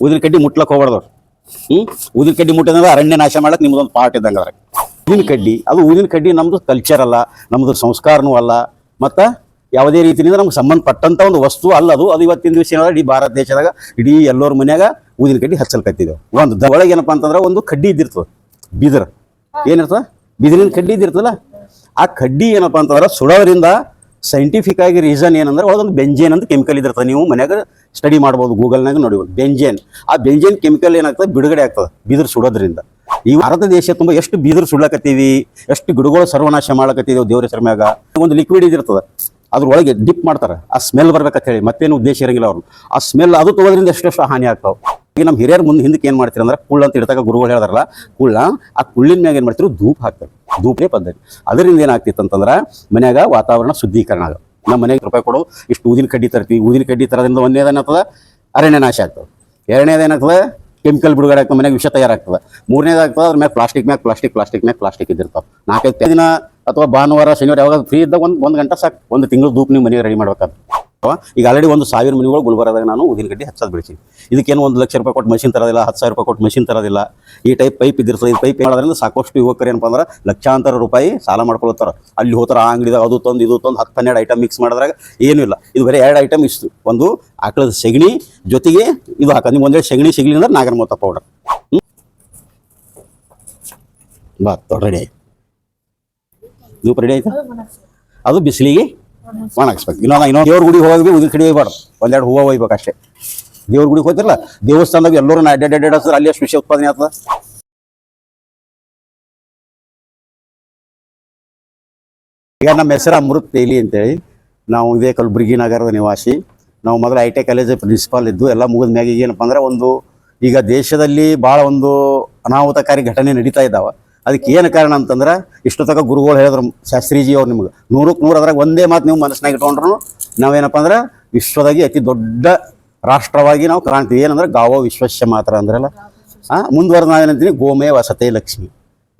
ಉದಿನ ಕಡ್ಡಿ ಮುಟ್ಲಕ್ ಹೋಗ್ಬಾರ್ದವ್ರು ಹ್ಞೂ ಉದಿನ ಕಡ್ಡಿ ಮುಟ್ಟಿದ್ರೆ ಅರಣ್ಯ ನಾಶ ಮಾಡಕ್ಕೆ ನಿಮ್ದೊಂದು ಪಾರ್ಟ್ ಇದ್ದಂಗೆ ಅದ್ರ ಊದಿನ ಕಡ್ಡಿ, ಅದು ಊದಿನ ಕಡ್ಡಿ ನಮ್ಮದು ಕಲ್ಚರ್ ಅಲ್ಲ ನಮ್ಮದು ಸಂಸ್ಕಾರನೂ ಅಲ್ಲ, ಮತ್ತು ಯಾವುದೇ ರೀತಿಯಿಂದ ನಮ್ಗೆ ಸಂಬಂಧಪಟ್ಟಂಥ ಒಂದು ವಸ್ತು ಅಲ್ಲ ಅದು. ಅದು ಇವತ್ತಿನ ದಿವಸ ಏನಾದ್ರೆ ಇಡೀ ಭಾರತ ದೇಶದಾಗ ಇಡೀ ಎಲ್ಲರ ಮನ್ಯಾಗ ಊದಿನ ಕಡ್ಡಿ ಹಚ್ಚಲ್ಕತ್ತಿದ್ದೇವೆ ಒಂದು ಒಳಗೆ ಏನಪ್ಪ ಅಂತಂದ್ರೆ ಒಂದು ಕಡ್ಡಿ ಇದ್ದಿರ್ತದೆ, ಬಿದಿರು. ಏನಿರ್ತದೆ ಬಿದಿರಿನ ಕಡ್ಡಿ ಇದ್ದಿರ್ತಲ್ಲ ಆ ಕಡ್ಡಿ ಏನಪ್ಪ ಅಂತಂದ್ರೆ ಸುಡೋದ್ರಿಂದ ಸೈಂಟಿಫಿಕ್ ಆಗಿ ರೀಸನ್ ಏನಂದ್ರೆ ಒಳಗೊಂದು ಬೆಂಜೇನ್ ಅಂತ ಕೆಮಿಕಲ್ ಇದಿರ್ತದೆ. ನೀವು ಮನ್ಯಾಗ ಸ್ಟಡಿ ಮಾಡ್ಬೋದು, ಗೂಗಲ್ನಾಗ ನೋಡಿಬೋದು. ಬೆಂಜೇನ್ ಆ ಬೆಂಜೇನ್ ಕೆಮಿಕಲ್ ಏನಾಗ್ತದೆ? ಬಿಡುಗಡೆ ಆಗ್ತದೆ, ಬಿದಿರು ಸುಡೋದ್ರಿಂದ. ಈ ಭಾರತ ದೇಶ ತುಂಬ ಎಷ್ಟು ಬಿದಿರು ಸುಡ್ಲಕತ್ತೀವಿ, ಎಷ್ಟು ಗಿಡಗಳು ಸರ್ವನಾಶ ಮಾಡಕತ್ತೀವಿ ದೇವ್ರ ಹೆಸರ ಮ್ಯಾಗ ಒಂದು ಲಿಕ್ವಿಡ್ ಇದಿರ್ತದೆ, ಅದ್ರೊಳಗೆ ಡಿಪ್ ಮಾಡ್ತಾರೆ. ಆ ಸ್ಮೆಲ್ ಬರ್ಬೇಕಂತ ಹೇಳಿ, ಮತ್ತೇನು ಉದ್ದೇಶ ಇರಂಗಿಲ್ಲ ಅವ್ರು ಆ ಸ್ಮೆಲ್ ಅದು ತಗೋದ್ರಿಂದ ಎಷ್ಟೆಷ್ಟು ಹಾನಿ ಆಗ್ತಾವೆ. ಈಗ ನಮ್ಮ ಹಿರಿಯರು ಮುಂದೆ ಹಿಂದಕ್ಕೆ ಏನು ಮಾಡ್ತೀರಿ ಅಂದ್ರೆ ಕುಳ್ಳ ಅಂತ ಇಡ್ತಾಗ ಗುರುಗಳು ಹೇಳ್ದಾರಲ್ಲ, ಕುಳ್ಳ ಆ ಕುಳ್ಳಿನ ಮ್ಯಾಗ ಏನು ಮಾಡ್ತಿರು? ಧೂಪ ಹಾಕ್ತಾರೆ. ಧೂಪೇ ಪದ್ಧತಿ. ಅದರಿಂದ ಏನಾಗ್ತಿತ್ತು ಅಂತಂದ್ರೆ ಮನ್ಯಾಗ ವಾತಾವರಣ ಶುದ್ಧೀಕರಣ ಆಗ. ನಮ್ಮ ಮನೆಗೆ ರೂಪಾಯಿ ಕೊಡು, ಇಷ್ಟು ಊದಿನ ಕಡ್ಡಿ ತರ್ತೀವಿ ಊದಿನ ಕಡ್ಡಿ ತರೋದ್ರಿಂದ ಒಂದೇದೇನಾಗ್ತದೆ ಅರಣ್ಯ ನಾಶ ಆಗ್ತದೆ. ಎರಡನೇದೇನಾಗ್ತದೆ ಕೆಮಿಕಲ್ ಬಿಡುಗಡೆ ಆಗ್ತದೆ ಮನೆಗೆ ವಿಷ ತಯಾರಾಗ್ತದೆ. ಮೂರನೇದಾಗ್ತದೆ ಅದ್ರ ಮ್ಯಾಗ ಪ್ಲಾಸ್ಟಿಕ್ ಮ್ಯಾಗ ಪ್ಲಾಸ್ಟಿಕ್ ಪ್ಲಾಸ್ಟಿಕ್ ಮ್ಯಾಗ ಪ್ಲಾಸ್ಟಿಕ್ ಇದ್ದಿರ್ತಾವೆ. ನಾಲ್ಕೈದು ದಿನ ಅಥವಾ ಭಾನುವಾರ, ಶನಿವಾರ ಯಾವಾಗ ಫ್ರೀ ಇದ್ದಾಗ ಒಂದು ಒಂದು ಗಂಟೆ ಸಾಕು. ಒಂದು ತಿಂಗಳು ಧೂಪ್ ನೀವು ಮನೆಗೆ ರೆಡಿ ಮಾಡ್ಬೇಕಾದ್ರೆ? ಈಗ ಆಲ್ರೆಡಿ ಒಂದು ಸಾವಿರ ಮನೆಗಳು ಗುಲ್ಬರ್ಗದಾಗ ನಾನು ಉದಿನ ಗಡ್ಡಿ ಹಚ್ಚೋದು ಬೆಳಿತೀನಿ ಇದಕ್ಕೇನು ಒಂದು ಲಕ್ಷ ರೂಪಾಯಿ ಕೊಟ್ಟು ಮಷಿನ್ ತರೋದಿಲ್ಲ, ಹತ್ತು ಸಾವಿರ ರೂಪಾಯಿ ಕೊಟ್ಟು ಮಷಿನ್ ತರೋದಿಲ್ಲ. ಈ ಟೈಪ್ ಪೈಪ್ ಇದ್ದಿರ್ತದೆ, ಈ ಪೈಪ್ ಮಾಡೋದ್ರಿಂದ ಸಾಕಷ್ಟು ಯುವಕರು ಏನಪ್ಪ ಅಂದ್ರೆ ಲಕ್ಷಾಂತರ ರೂಪಾಯಿ ಸಾಲ ಮಾಡ್ಕೊಳ್ತಾರೆ. ಅಲ್ಲಿ ಹೋತಾರ ಆ ಅಂಗಡಿದಾಗ ಅದು ತಂದು, ಇದು ತಂದು, ಹತ್ತು ಹನ್ನೆರಡು ಐಟಮ್ ಮಿಕ್ಸ್ ಮಾಡಿದ್ರಾಗ ಏನೂ ಇಲ್ಲ. ಇದು ಬರೀ ಎರಡು ಐಟಮ್ ಇಷ್ಟು. ಒಂದು ಆಕಳದ ಸೆಗಣಿ, ಜೊತೆಗೆ ಇದು ಹಾಕ ನಿಮ್ಗೆ ಒಂದೇ ಸೆಗಣಿ ಸಿಗಲಿ ಅಂದ್ರೆ ನಾಗರಮೋತ ಪೌಡರ್ ಬಾ ರೆಡಿ ಧೂಪ ರೆಡಿ ಆಯ್ತಾ? ಅದು ಬಿಸಿಲಿಗೆ ಒಣಗಿಸ್ಬೇಕು ಇನ್ನೊಂದು ಇನ್ನೊಂದು ದೇವ್ರ ಗುಡಿಗೆ ಹೋಗಿ ಉದಿನ ಕಡೆ ಒಂದೆರಡು ಹೂವು ಒಯ್ಬೇಕು ಅಷ್ಟೇ. ದೇವ್ರ ಗುಡಿಗೆ ಹೋಗ್ತಿರಲ್ಲ, ದೇವಸ್ಥಾನದಾಗ ಎಲ್ಲರೂ ಅಡ್ಡಾಡ್ ಅಡ್ಡಾಡ್ ಹಚ್ಚಿದ್ರೆ ಅಲ್ಲಿ ಎಷ್ಟು ವಿಷಯ ಉತ್ಪಾದನೆ ಆಗ್ತದೆ? ಈಗ ನಮ್ಮ ಹೆಸರು ಅಮೃತ್ ತೇಲಿ ಅಂತೇಳಿ. ನಾವು ಇದೇ ಕಲಬುರಗಿ ನಗರದ ನಿವಾಸಿ. ನಾವು ಮೊದಲು ಐ ಟಿ ಕಾಲೇಜ್ ಪ್ರಿನ್ಸಿಪಾಲ್ ಇದ್ದು, ಎಲ್ಲ ಮುಗಿದ ಮ್ಯಾಗ ಏನಪ್ಪ ಅಂದ್ರೆ ಒಂದು ಈಗ ದೇಶದಲ್ಲಿ ಭಾಳ ಒಂದು ಅನಾಹುತಕಾರಿ ಘಟನೆ ನಡೀತಾ ಇದ್ದಾವೆ. ಅದಕ್ಕೆ ಏನು ಕಾರಣ ಅಂತಂದ್ರೆ ಇಷ್ಟು ಗುರುಗಳು ಹೇಳಿದ್ರು ಶಾಸ್ತ್ರೀಜಿ ಅವ್ರು ನಿಮ್ಗೆ. ನೂರಕ್ಕೆ ನೂರು ಅದ್ರಾಗ ಒಂದೇ ಮಾತು ನೀವು ಮನಸ್ಸಿನಾಗ ಇಟ್ಕೊಂಡ್ರು ನಾವೇನಪ್ಪ ಅಂದ್ರೆ ವಿಶ್ವದಾಗಿ ಅತಿ ದೊಡ್ಡ ರಾಷ್ಟ್ರವಾಗಿ ನಾವು ಕಾಣ್ತೀವಿ. ಏನಂದ್ರೆ ಗಾವೋ ವಿಶ್ವಸ್ಯ ಮಾತ್ರ ಅಂದ್ರಲ್ಲ. ಆ ಮುಂದುವರೆದ ನಾವೇನಂತೀನಿ ಗೋಮೆ ವಸತೆ ಲಕ್ಷ್ಮಿ.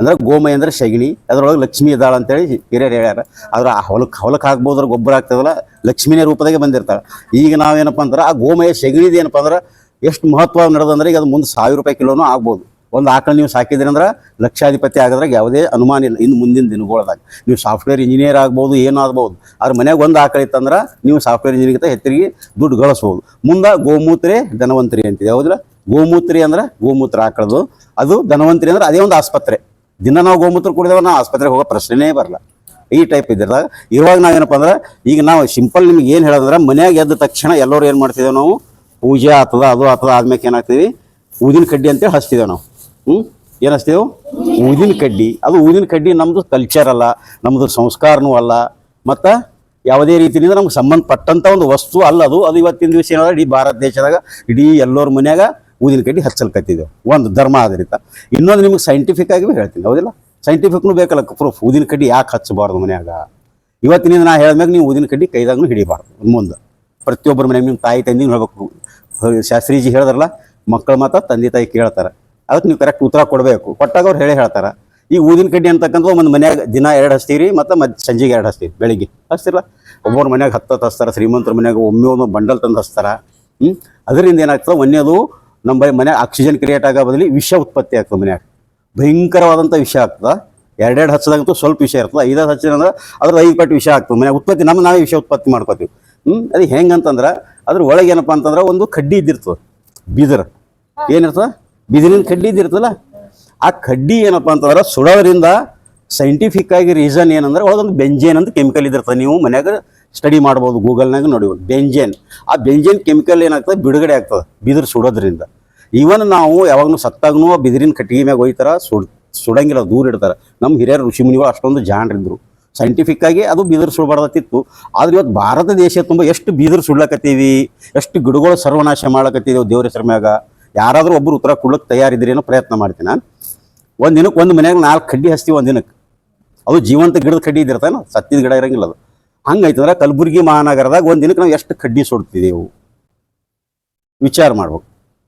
ಅಂದ್ರೆ ಗೋಮಯ ಅಂದ್ರೆ ಸಗಣಿ ಅದರೊಳಗೆ ಲಕ್ಷ್ಮಿ ಇದ್ದಾಳೆ ಅಂತೇಳಿ ಹಿರಿಯರು ಹೇಳ್ಯಾರ. ಆದ್ರೆ ಆ ಹೊಲಕ್ಕೆ ಹೊಲಕ್ಕೆ ಹಾಕ್ಬೋದ್ರ ಗೊಬ್ಬರ ಆಗ್ತದಲ್ಲ, ಲಕ್ಷ್ಮಿನೇ ರೂಪದಾಗೆ ಬಂದಿರ್ತಾಳೆ. ಈಗ ನಾವೇನಪ್ಪ ಅಂದ್ರೆ ಆ ಗೋಮಯ ಸಗಣಿದು ಏನಪ್ಪ ಅಂದ್ರೆ ಎಷ್ಟು ಮಹತ್ವ ನಡೆದಂದ್ರೆ ಈಗ ಅದು ಮುಂದೆ ಸಾವಿರ ರೂಪಾಯಿ ಕಿಲೋನು ಆಗ್ಬೋದು. ಒಂದು ಆಕಳು ನೀವು ಸಾಕಿದ್ರಿ ಅಂದ್ರೆ ಲಕ್ಷಾಧಿಪತಿ ಆಗೋದ್ರಾಗ ಯಾವುದೇ ಅನುಮಾನ ಇಲ್ಲ. ಇನ್ನು ಮುಂದಿನ ದಿನಗಳದಾಗ ನೀವು ಸಾಫ್ಟ್ವೇರ್ ಇಂಜಿನಿಯರ್ ಆಗ್ಬೋದು, ಏನಾಗ್ಬೋದು, ಆದ್ರೆ ಮನ್ಯಾಗ ಒಂದು ಆಕಳು ಇತ್ತಂದ್ರೆ ನೀವು ಸಾಫ್ಟ್ವೇರ್ ಇಂಜಿನಿಯರ್ಗಿಂತ ಹೆಚ್ಚಿಗೆ ದುಡ್ಡು ಗಳಿಸ್ಬೋದು. ಮುಂದೆ ಗೋಮೂತ್ರೆ, ಧನವಂತ್ರಿ ಅಂತಿದೆ. ಹೌದಿಲ್ಲ? ಗೋಮೂತ್ರಿ ಅಂದ್ರೆ ಗೋಮೂತ್ರ ಆಕಳದು. ಅದು ಧನವಂತ್ರಿ ಅಂದ್ರೆ ಅದೇ ಒಂದು ಆಸ್ಪತ್ರೆ. ದಿನ ನಾವು ಗೋಮೂತ್ರ ಕುಡಿದವ ನಾವು ಆಸ್ಪತ್ರೆಗೆ ಹೋಗೋ ಪ್ರಶ್ನೆನೇ ಬರಲ್ಲ. ಈ ಟೈಪ್ ಇದ್ದಿರದಾಗ ಇವಾಗ ನಾವೇನಪ್ಪ ಅಂದ್ರೆ, ಈಗ ನಾವು ಸಿಂಪಲ್ ನಿಮ್ಗೆ ಏನು ಹೇಳೋದಂದ್ರೆ, ಮನ್ಯಾಗ ಎದ್ದ ತಕ್ಷಣ ಎಲ್ಲರೂ ಏನು ಮಾಡ್ತಿದ್ದೇವೆ ನಾವು? ಪೂಜೆ ಆಗ್ತದ ಅದು ಆಗ್ತದ ಆದ್ಮೇಲೆ ಏನಾಗ್ತೀವಿ ಊದಿನ ಕಡ್ಡಿ ಅಂತೇಳಿ ಹಚ್ತಿದ್ದೇವೆ ನಾವು. ಹ್ಞೂ ಏನು ಹಚ್ತೇವೆ ಊದಿನ ಕಡ್ಡಿ. ಅದು ಊದಿನ ಕಡ್ಡಿ ನಮ್ಮದು ಕಲ್ಚರ್ ಅಲ್ಲ ನಮ್ಮದು ಸಂಸ್ಕಾರನೂ ಅಲ್ಲ. ಮತ್ತು ಯಾವುದೇ ರೀತಿಯಿಂದ ನಮ್ಗೆ ಸಂಬಂಧಪಟ್ಟಂಥ ಒಂದು ವಸ್ತು ಅಲ್ಲ ಅದು. ಅದು ಇವತ್ತಿನ ದಿವಸ ಏನಾದ್ರೆ ಇಡೀ ಭಾರತ ದೇಶದಾಗ ಇಡೀ ಎಲ್ಲರ ಮನ್ಯಾಗ ಊದಿನ ಕಡ್ಡಿ ಹಚ್ಚಲ್ಕತ್ತಿದ್ದೇವೆ ಒಂದು ಧರ್ಮ ಆಧಾರಿತ. ಇನ್ನೊಂದು ನಿಮ್ಗೆ ಸೈಂಟಿಫಿಕ್ ಆಗಿ ಹೇಳ್ತೀನಿ. ಹೌದಿಲ್ಲ? ಸೈಂಟಿಫಿಕ್ನು ಬೇಕಲ್ಲ ಪ್ರೂಫ್ ಊದಿನ ಕಡ್ಡಿ ಯಾಕೆ ಹಚ್ಚಬಾರ್ದು ಮನ್ಯಾಗ? ಇವತ್ತಿನಿಂದ ನಾ ಹೇಳಿದ್ಮ್ಯಾಗ ನೀವು ಊದಿನ ಕಡ್ಡಿ ಕೈದಾಗೂ ಹಿಡಿಬಾರ್ದು. ಮುಂದೆ. ಪ್ರತಿಯೊಬ್ಬರ ಮನೆಯಾಗ ನಿಮ್ಮ ತಾಯಿ ತಂದಿಗೆ ಹೇಳ್ಬೇಕು. ಶಾಸ್ತ್ರೀಜಿ ಹೇಳಿದ್ರಲ್ಲ, ಮಕ್ಕಳ ಮಾತ ತಂದೆ ತಾಯಿ ಕೇಳ್ತಾರೆ. ಅದಕ್ಕೆ ನೀವು ಕರೆಕ್ಟ್ ಉತ್ತರ ಕೊಡಬೇಕು. ಕೊಟ್ಟಾಗ ಅವ್ರು ಹೇಳಿ ಹೇಳ್ತಾರೆ. ಈ ಊದಿನ ಕಡ್ಡಿ ಅಂತಕ್ಕಂಥ ಒಂದು ಮನ್ಯಾಗ ದಿನ ಎರಡು ಹಚ್ತೀರಿ ಮತ್ತು ಮತ್ತೆ ಸಂಜೆಗೆ ಎರಡು ಹಚ್ತೀವಿ ಬೆಳಿಗ್ಗೆ. ಹಚ್ತಿರಲ್ಲ? ಒಬ್ಬರ ಮನ್ಯಾಗ ಹತ್ತು ಹಚ್ತಾರೆ, ಶ್ರೀಮಂತರ ಮನ್ಯಾಗ ಒಮ್ಮೆ ಒಂದು ಬಂಡಲ್ ತಂದು ಹಚ್ತಾರ. ಅದರಿಂದ ಏನಾಗ್ತದೆ? ಒಂದೇದು ನಮ್ಮ ಮನ್ಯಾಗ ಆಕ್ಸಿಜನ್ ಕ್ರಿಯೇಟ್ ಆಗೋ ಬದಲಿ ವಿಷ ಉತ್ಪತ್ತಿ ಆಗ್ತದೆ ಮನ್ಯಾಗ. ಭಯಂಕರವಾದಂಥ ವಿಷ ಆಗ್ತದೆ. ಎರಡೆರಡು ಹಚ್ಚದಾಗಂತೂ ಸ್ವಲ್ಪ ವಿಷಯ ಇರ್ತದೆ. ಐದು ಹಚ್ಚಿದ್ರೆ ಅಂದ್ರೆ ಅದ್ರ ಐದು ಪಟ್ಟು ವಿಷಯ ಆಗ್ತದೆ ಮನೆ ಉತ್ಪತ್ತಿ ನಮ್ಮ ನಾವೇ ವಿಷ ಉತ್ಪತ್ತಿ ಮಾಡ್ಕೋತೀವಿ. ಹ್ಞೂ ಅದು ಹೆಂಗಂತಂದ್ರೆ ಅದ್ರ ಒಳಗೆ ಏನಪ್ಪ ಅಂತಂದ್ರೆ ಒಂದು ಕಡ್ಡಿ ಇದ್ದಿರ್ತದೆ. ಬೀದರ್. ಏನಿರ್ತದೆ ಬಿದಿರಿನ ಕಡ್ಡಿ ಇದ್ದಿರ್ತದಲ್ಲ, ಆ ಕಡ್ಡಿ ಏನಪ್ಪ ಅಂತಂದ್ರೆ ಸುಡೋದ್ರಿಂದ ಸೈಂಟಿಫಿಕ್ ಆಗಿ ರೀಸನ್ ಏನಂದ್ರೆ ಒಳಗೊಂದು ಬೆಂಜೇನ್ ಅಂತ ಕೆಮಿಕಲ್ ಇದಿರ್ತದೆ ನೀವು ಮನ್ಯಾಗ ಸ್ಟಡಿ ಮಾಡ್ಬೋದು, ಗೂಗಲ್ನಾಗ ನೋಡಿಬೋದು. ಬೆಂಜೇನ್ ಆ ಬೆಂಜೇನ್ ಕೆಮಿಕಲ್ ಏನಾಗ್ತದೆ? ಬಿಡುಗಡೆ ಆಗ್ತದೆ, ಬಿದಿರು ಸುಡೋದ್ರಿಂದ. ಈವನ್ ನಾವು ಯಾವಾಗಲೂ ಸತ್ತಾಗೂ ಬಿದಿರಿನ ಕಟ್ಟಿಗೆ ಮ್ಯಾಗ ಒಯ್ತಾರ ಸುಡ್, ಸುಡಂಗಿಲ್ಲ, ದೂರ ಇಡ್ತಾರೆ. ನಮ್ಮ ಹಿರಿಯರು ಋಷಿಮುನಿಗಳು ಅಷ್ಟೊಂದು ಜಾಣರಿದ್ರು ಸೈಂಟಿಫಿಕ್ ಆಗಿ ಅದು ಬಿದಿರು ಸುಡಬಾರ್ದತ್ತಿತ್ತು ಆದ್ರೆ ಇವತ್ತು ಭಾರತ ದೇಶ ತುಂಬ ಎಷ್ಟು ಬೀದರು ಸುಡ್ಲಕತ್ತೀವಿ, ಎಷ್ಟು ಗಿಡಗಳು ಸರ್ವನಾಶ ಮಾಡ್ಲಕತ್ತೀವಿ ದೇವ್ರ ಹೆಸರು ಮ್ಯಾಗ. ಯಾರಾದರೂ ಒಬ್ಬರು ಉತ್ತರ ಕೊಡ್ಲಿಕ್ಕೆ ತಯಾರಿದ್ರೇನೋ ಪ್ರಯತ್ನ ಮಾಡ್ತೀನಿ ನಾನು. ಒಂದು ದಿನಕ್ಕೆ ಒಂದು ಮನ್ಯಾಗ ನಾಲ್ಕು ಕಡ್ಡಿ ಹಚ್ತೀವಿ ಒಂದು ದಿನಕ್ಕೆ ಅದು ಜೀವಂತ ಗಿಡದ ಕಡ್ಡಿ ಇದ್ದಿರ್ತಾನ ಸತ್ತಿದ ಗಿಡ ಇರಂಗಿಲ್ಲ ಅದು. ಹಂಗೈತಂದ್ರೆ ಕಲಬುರಗಿ ಮಹಾನಗರದಾಗ ಒಂದು ದಿನಕ್ಕೆ ನಾವು ಎಷ್ಟು ಕಡ್ಡಿ ಸುಡ್ತಿದ್ದೆವು ವಿಚಾರ ಮಾಡ್ಬೇಕು.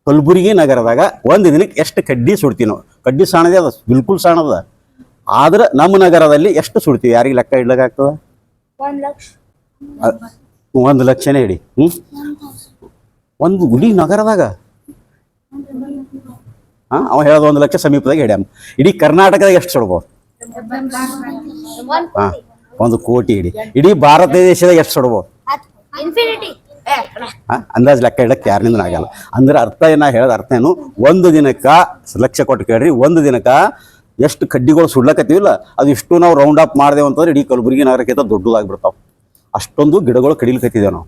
ಕಲಬುರಗಿ ನಗರದಾಗ ಒಂದು ದಿನಕ್ಕೆ ಎಷ್ಟು ಕಡ್ಡಿ ಸುಡ್ತೀವಿ ನಾವು? ಕಡ್ಡಿ ಸಾಣದೇ ಅದ ಬಿಲ್ಕುಲ್ ಸಾಣದ ಆದ್ರೆ ನಮ್ಮ ನಗರದಲ್ಲಿ ಎಷ್ಟು ಸುಡ್ತೀವಿ? ಯಾರಿಗೆ ಲೆಕ್ಕ ಇಡ್ಲಿಕ್ಕಾಗ್ತದ ಒಂದ್ ಲಕ್ಷ. ಒಂದು ಲಕ್ಷನೇ ಇಡಿ. ಹ್ಞೂ ಒಂದು ಗುಡಿ ನಗರದಾಗ? ಹಾಂ? ಅವ ಹೇಳೋದು ಒಂದು ಲಕ್ಷ ಸಮೀಪದಾಗ ಹಿಡ್ಯಾಮ ಇಡೀ ಕರ್ನಾಟಕದಾಗ ಎಷ್ಟು ಸುಡ್ಬೋದು ಹಾಂ ಒಂದು ಕೋಟಿ ಇಡೀ. ಇಡೀ ಭಾರತ ದೇಶದಾಗ ಎಷ್ಟು ಸುಡ್ಬೋದು ಅಂದಾಜು ಲೆಕ್ಕ ಇಡಕ್ಕೆ ಯಾರಿಂದ ಆಗಲ್ಲ. ಅಂದ್ರೆ ಅರ್ಥ ಏನ ಹೇಳೋದು ಅರ್ಥ ಏನು? ಒಂದು ದಿನಕ್ಕ ಲಕ್ಷ ಕೊಟ್ಟು ಕೇಳ್ರಿ ಒಂದು ದಿನಕ್ಕ ಎಷ್ಟು ಕಡ್ಡಿಗಳು ಸುಡ್ಲಕತ್ತೀವಿಲ್ಲ? ಅದು ಇಷ್ಟು ನಾವು ರೌಂಡ್ ಅಪ್ ಮಾಡಿದೆವು ಅಂತಂದ್ರೆ ಇಡೀ ಕಲಬುರಗಿ ನಗರಕ್ಕಿಂತ ದೊಡ್ಡದಾಗ್ಬಿಡ್ತಾವೆ. ಅಷ್ಟೊಂದು ಗಿಡಗಳು ಕಡಿಲಿಕತ್ತಿದ್ದೇವೆ ನಾವು.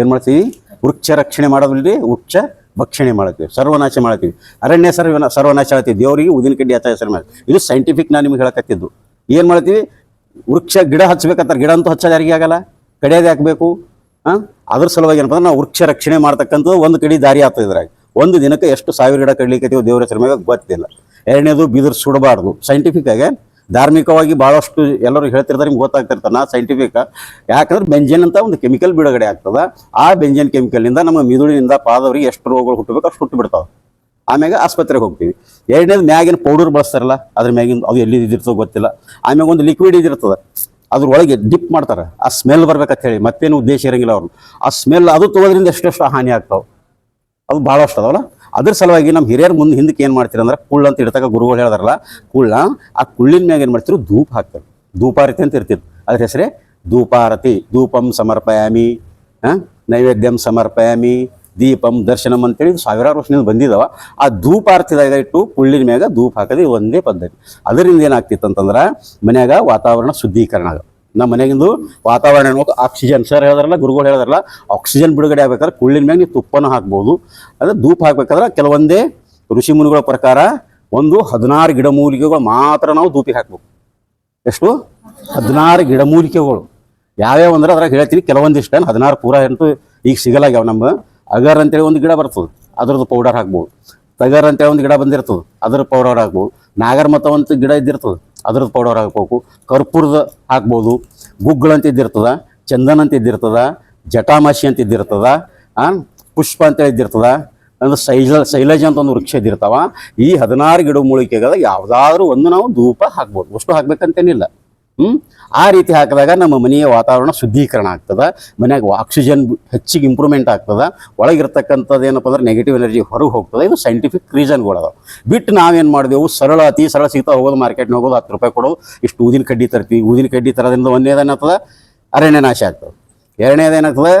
ಏನು ಮಾಡ್ತೀವಿ? ವೃಕ್ಷ ರಕ್ಷಣೆ ಮಾಡೋದಿಲ್ರಿ ವೃಕ್ಷ ಭಕ್ಷಣೆ ಮಾಡ್ತೀವಿ, ಸರ್ವನಾಶ ಮಾಡ್ತೀವಿ. ಅರಣ್ಯ ಸರ್ವ ಸರ್ವನಾಶ ದೇವರಿಗೆ ಉದಿನ ಕಡ್ಡಿ ಹಚ್ಚ ಹೆಸರು ಮಾಡಿ ಇದು ಸೈಂಟಿಫಿಕ್ ನಾನು ನಿಮ್ಗೆ ಹೇಳಕತ್ತಿದ್ದು. ಏನು ಮಾಡ್ತೀವಿ? ವೃಕ್ಷ ಗಿಡ ಹಚ್ಬೇಕಂತಾರೆ ಗಿಡ ಅಂತೂ ಹಚ್ಚೋದು ಯಾರಿಗೆ ಆಗಲ್ಲ. ಕಡಿಯೋದು ಹಾಕಬೇಕು. ಹಾಂ ಅದ್ರ ಸಲುವಾಗಿ ಏನಪ್ಪ ನಾವು ವೃಕ್ಷ ರಕ್ಷಣೆ ಮಾಡ್ತಕ್ಕಂಥದ್ದು ಒಂದು ಕಡೆ ದಾರಿ ಆಗ್ತದೆ ಇದ್ರಾಗ. ಒಂದು ದಿನಕ್ಕೆ ಎಷ್ಟು ಸಾವಿರ ಗಿಡ ಕಡಲಿಕ್ಕೆ ದೇವರ ಹೆಸರು ಮ್ಯಾಗ ಗೊತ್ತಿಲ್ಲ. ಎರಡನೇದು ಬಿದಿರು ಸುಡಬಾರ್ದು. ಸೈಂಟಿಫಿಕ್ ಆಗಿ ಧಾರ್ಮಿಕವಾಗಿ ಭಾಳಷ್ಟು ಎಲ್ಲರೂ ಹೇಳ್ತಿರ್ತಾರೆ, ನಿಮ್ಗೆ ಗೊತ್ತಾಗ್ತಿರ್ತಾರೆ ನಾ ಸೈಂಟಿಫಿಕ್ ಯಾಕಂದ್ರೆ ಬೆಂಜನ್ ಅಂತ ಒಂದು ಕೆಮಿಕಲ್ ಬಿಡುಗಡೆ ಆಗ್ತದೆ. ಆ ಬೆಂಜನ್ ಕೆಮಿಕಲ್ನಿಂದ ನಮ್ಮ ಮಿದುಳಿನಿಂದ ಪಾದವರಿಗೆ ಎಷ್ಟು ರೋಗಗಳು ಹುಟ್ಟಬೇಕು ಅಷ್ಟು ಹುಟ್ಟು ಬಿಡ್ತಾವೆ. ಆಮ್ಯಾಗ ಆಸ್ಪತ್ರೆಗೆ ಹೋಗ್ತೀವಿ. ಎರಡನೇದು ಮ್ಯಾಗಿನ ಪೌಡರ್ ಬಳಸ್ತಾರಲ್ಲ, ಅದ್ರ ಮ್ಯಾಗಿನ ಅದು ಎಲ್ಲಿ ಗೊತ್ತಿಲ್ಲ. ಆಮ್ಯಾಗ ಒಂದು ಲಿಕ್ವಿಡ್ ಇದಿರ್ತದೆ, ಅದ್ರೊಳಗೆ ಡಿಪ್ ಮಾಡ್ತಾರೆ. ಆ ಸ್ಮೆಲ್ ಬರ್ಬೇಕಂತ ಹೇಳಿ ಮತ್ತೇನು ಉದ್ದೇಶ ಇರಂಗಿಲ್ಲ ಅವ್ರು. ಆ ಸ್ಮೆಲ್ ಅದು ತಗೋದ್ರಿಂದ ಎಷ್ಟೆಷ್ಟು ಹಾನಿ ಆಗ್ತಾವೆ? ಅದು ಭಾಳಷ್ಟು ಅದಾವಲ್ಲ? ಅದ್ರ ಸಲುವಾಗಿ ನಮ್ಮ ಹಿರಿಯರ ಮುಂದೆ ಹಿಂದಕ್ಕೆ ಏನು ಮಾಡ್ತೀರ ಅಂದ್ರೆ ಕುಳ್ಳ ಅಂತ ಇಡ್ತಾಗ ಗುರುಗಳು ಹೇಳ್ದಾರಲ್ಲ, ಕುಳ್ಳ ಆ ಕುಳ್ಳಿನ ಮ್ಯಾಗ ಏನು ಮಾಡ್ತಿರು, ಧೂಪ ಹಾಕ್ತಾರೆ. ಧೂಪಾರತಿ ಅಂತ ಇರ್ತಿತ್ತು. ಅದ್ರ ಹೆಸರೇ ಧೂಪಾರತಿ. ಧೂಪಂ ಸಮರ್ಪಯಾಮಿ ಹಾಂ ನೈವೇದ್ಯಂ ಸಮರ್ಪಯಾಮಿ, ದೀಪಂ ದರ್ಶನಂ ಅಂತೇಳಿ ಸಾವಿರಾರು ವರ್ಷದಿಂದ ಬಂದಿದ್ದಾವೆ ಆ ಧೂಪಾರತಿದಾಗ ಇಟ್ಟು ಕುಳ್ಳಿನ ಮ್ಯಾಗ ಧೂಪ ಹಾಕೋದು ಒಂದೇ ಪದ್ಧತಿ. ಅದರಿಂದ ಏನಾಗ್ತಿತ್ತು ಅಂತಂದ್ರೆ ಮನ್ಯಾಗ ವಾತಾವರಣ ಶುದ್ಧೀಕರಣ ಆಗ ನಮ್ಮ ಮನೆಗಿಂದು ವಾತಾವರಣ ಆಕ್ಸಿಜನ್ ಸರ್ ಹೇಳಿದ್ರಲ್ಲ, ಗುರುಗಳು ಹೇಳಿದ್ರಲ್ಲ ಆಕ್ಸಿಜನ್ ಬಿಡುಗಡೆ ಆಗ್ಬೇಕಾದ್ರೆ ಕುಳ್ಳಿನ ಮ್ಯಾಗ ನೀವು ತುಪ್ಪನೂ ಹಾಕ್ಬೋದು. ಅಂದರೆ ಧೂಪ ಹಾಕ್ಬೇಕಾದ್ರೆ ಕೆಲವೊಂದೇ ಋಷಿ ಮುನಿಗಳ ಪ್ರಕಾರ ಒಂದು ಹದಿನಾರು ಗಿಡಮೂಲಿಕೆಗಳು ಮಾತ್ರ ನಾವು ಧೂಪಿಗೆ ಹಾಕ್ಬೇಕು. ಎಷ್ಟು? ಹದಿನಾರು ಗಿಡಮೂಲಿಕೆಗಳು ಯಾವ್ಯಾವ ಅಂದ್ರೆ ಅದ್ರಾಗ ಹೇಳ್ತೀನಿ, ಕೆಲವೊಂದಿಷ್ಟು ಹದಿನಾರು ಪೂರ ಅಂತೂ ಈಗ ಸಿಗಲಾಗ್ಯಾವ ನಮ್ಮ ಅಗರ್ ಅಂತೇಳಿ ಒಂದು ಗಿಡ ಬರ್ತದೆ, ಅದ್ರದ್ದು ಪೌಡರ್ ಹಾಕ್ಬೋದು. ತಗರ್ ಅಂತೇಳಿ ಒಂದು ಗಿಡ ಬಂದಿರ್ತದೆ ಅದ್ರ ಪೌಡರ್ ಹಾಕ್ಬೋದು. ನಾಗರ್ ಮತ ಒಂದು ಗಿಡ ಇದ್ದಿರ್ತದೆ ಅದ್ರದ್ದು ಪೌಡರ್ ಹಾಕ್ಬೇಕು. ಕರ್ಪೂರದ ಹಾಕ್ಬೋದು. ಗುಗ್ಗಳ ಅಂತ ಇದ್ದಿರ್ತದ, ಚಂದನ ಅಂತ ಇದ್ದಿರ್ತದ, ಜಟಾಮಾಶಿ ಅಂತ ಇದ್ದಿರ್ತದ ಪುಷ್ಪ ಅಂತ ಇದ್ದಿರ್ತದ, ಅಂದ್ರೆ ಶೈಲ, ಶೈಲಜ ಅಂತ ಒಂದು ವೃಕ್ಷ ಇದ್ದಿರ್ತಾವ. ಈ ಹದಿನಾರು ಗಿಡ ಮೂಲಿಕೆಗಳ ಯಾವುದಾದ್ರೂ ಒಂದು ನಾವು ಧೂಪ ಹಾಕ್ಬೋದು. ಅಷ್ಟು ಹಾಕ್ಬೇಕಂತೇನಿಲ್ಲ. ಆ ರೀತಿ ಹಾಕಿದಾಗ ನಮ್ಮ ಮನೆಯ ವಾತಾವರಣ ಶುದ್ಧೀಕರಣ ಆಗ್ತದೆ. ಮನೆಯಾಗ ಆಕ್ಸಿಜನ್ ಹೆಚ್ಚಿಗೆ ಇಂಪ್ರೂವ್ಮೆಂಟ್ ಆಗ್ತದೆ. ಒಳಗಿರ್ತಕ್ಕಂಥದ್ದು ಏನಪ್ಪ ಅಂದ್ರೆ ನೆಗೆಟಿವ್ ಎನರ್ಜಿ ಹೊರಗೆ ಹೋಗ್ತದೆ. ಇದು ಸೈಂಟಿಫಿಕ್ ರೀಸನ್ಗಳು ಬಿಟ್ಟು ನಾವೇನು ಮಾಡಿದೆವು? ಸರಳ, ಅತಿ ಸರಳ ಸಿಗ್ತಾ ಹೋಗೋದು ಮಾರ್ಕೆಟ್ನ ಹೋಗೋದು, ಹತ್ತು ರೂಪಾಯಿ ಕೊಡೋದು. ಇಷ್ಟು ಊದಿನ ಕಡ್ಡಿ ತರ್ತೀವಿ. ಊದಿನ ಕಡ್ಡಿ ತರೋದ್ರಿಂದ ಒಂದೇದೇನಾಗ್ತದೆ ಅರಣ್ಯ ನಾಶ ಆಗ್ತದೆ. ಎರಡನೇದೇನಾಗ್ತದೆ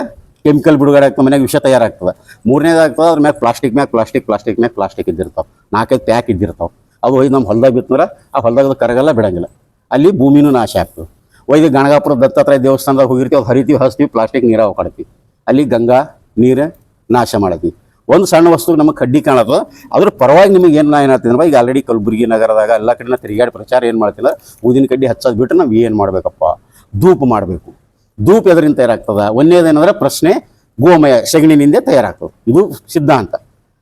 ಕೆಮಿಕಲ್ ಬಿಡುಗಡೆ ಆಗ್ತದೆ. ಮನೆಯಾಗ ವಿಷ ತಯಾರಾಗ್ತದೆ. ಮೂರನೇದಾಗ್ತದೆ ಅದ್ರ ಮ್ಯಾಗ ಪ್ಲಾಸ್ಟಿಕ್ ಮ್ಯಾಗ ಪ್ಲಾಸ್ಟಿಕ್ ಪ್ಲಾಸ್ಟಿಕ್ ಮ್ಯಾಗ ಪ್ಲಾಸ್ಟಿಕ್ ಇದ್ದಿರ್ತಾವೆ. ನಾಲ್ಕೈದು ಪ್ಯಾಕ್ ಇದ್ದಿರ್ತಾವೆ. ಅದು ಹೋಗಿ ನಮ್ಮ ಹೊಲ್ದಾಗ ಬಿತ್ತಂದ್ರೆ ಆ ಹೊಲ್ದಾಗ ಕರಗಲ್ಲ, ಬಿಡಂಗಿಲ್ಲ. ಅಲ್ಲಿ ಭೂಮಿನೂ ನಾಶ ಆಗ್ತದೆ. ಒಯ್ದು ಗಣಗಾಪುರ ದತ್ತಾತ್ರೇಯ ದೇವಸ್ಥಾನದಾಗ ಹೋಗಿರ್ತೀವಿ ಹರಿತೀವಿ ಹಸ್ತೀವಿ ಪ್ಲಾಸ್ಟಿಕ್ ನೀರ ಹೊಡ್ತೀವಿ ಅಲ್ಲಿ ಗಂಗಾ ನೀರು ನಾಶ ಮಾಡತ್ತೀವಿ. ಒಂದು ಸಣ್ಣ ವಸ್ತು ನಮಗೆ ಕಡ್ಡಿ ಕಾಣತ್ತದ ಅದ್ರ ಪರವಾಗಿ ನಿಮಗೆ ಏನು ನಾ ಅಂದ್ರೆ, ಈಗ ಆಲ್ರೆಡಿ ಕಲಬುರಗಿ ನಗರದಾಗ ಎಲ್ಲ ಕಡೆ ತಿರುಗಾಡಿ ಪ್ರಚಾರ ಏನು ಮಾಡ್ತಿಲ್ಲ, ಊದಿನ ಕಡ್ಡಿ ಹಚ್ಚೋದು ಬಿಟ್ಟು ನಾವು ಏನು ಮಾಡಬೇಕಪ್ಪ? ಧೂಪ ಮಾಡಬೇಕು. ಧೂಪ ಎದರಿಂದ ತಯಾರಾಗ್ತದ? ಒಂದೇದೇನಂದ್ರೆ ಪ್ರಶ್ನೆ ಗೋಮಯ ಸೆಗಣಿನಿಂದ ತಯಾರಾಗ್ತದೆ. ಇದು ಸಿದ್ಧಾಂತ.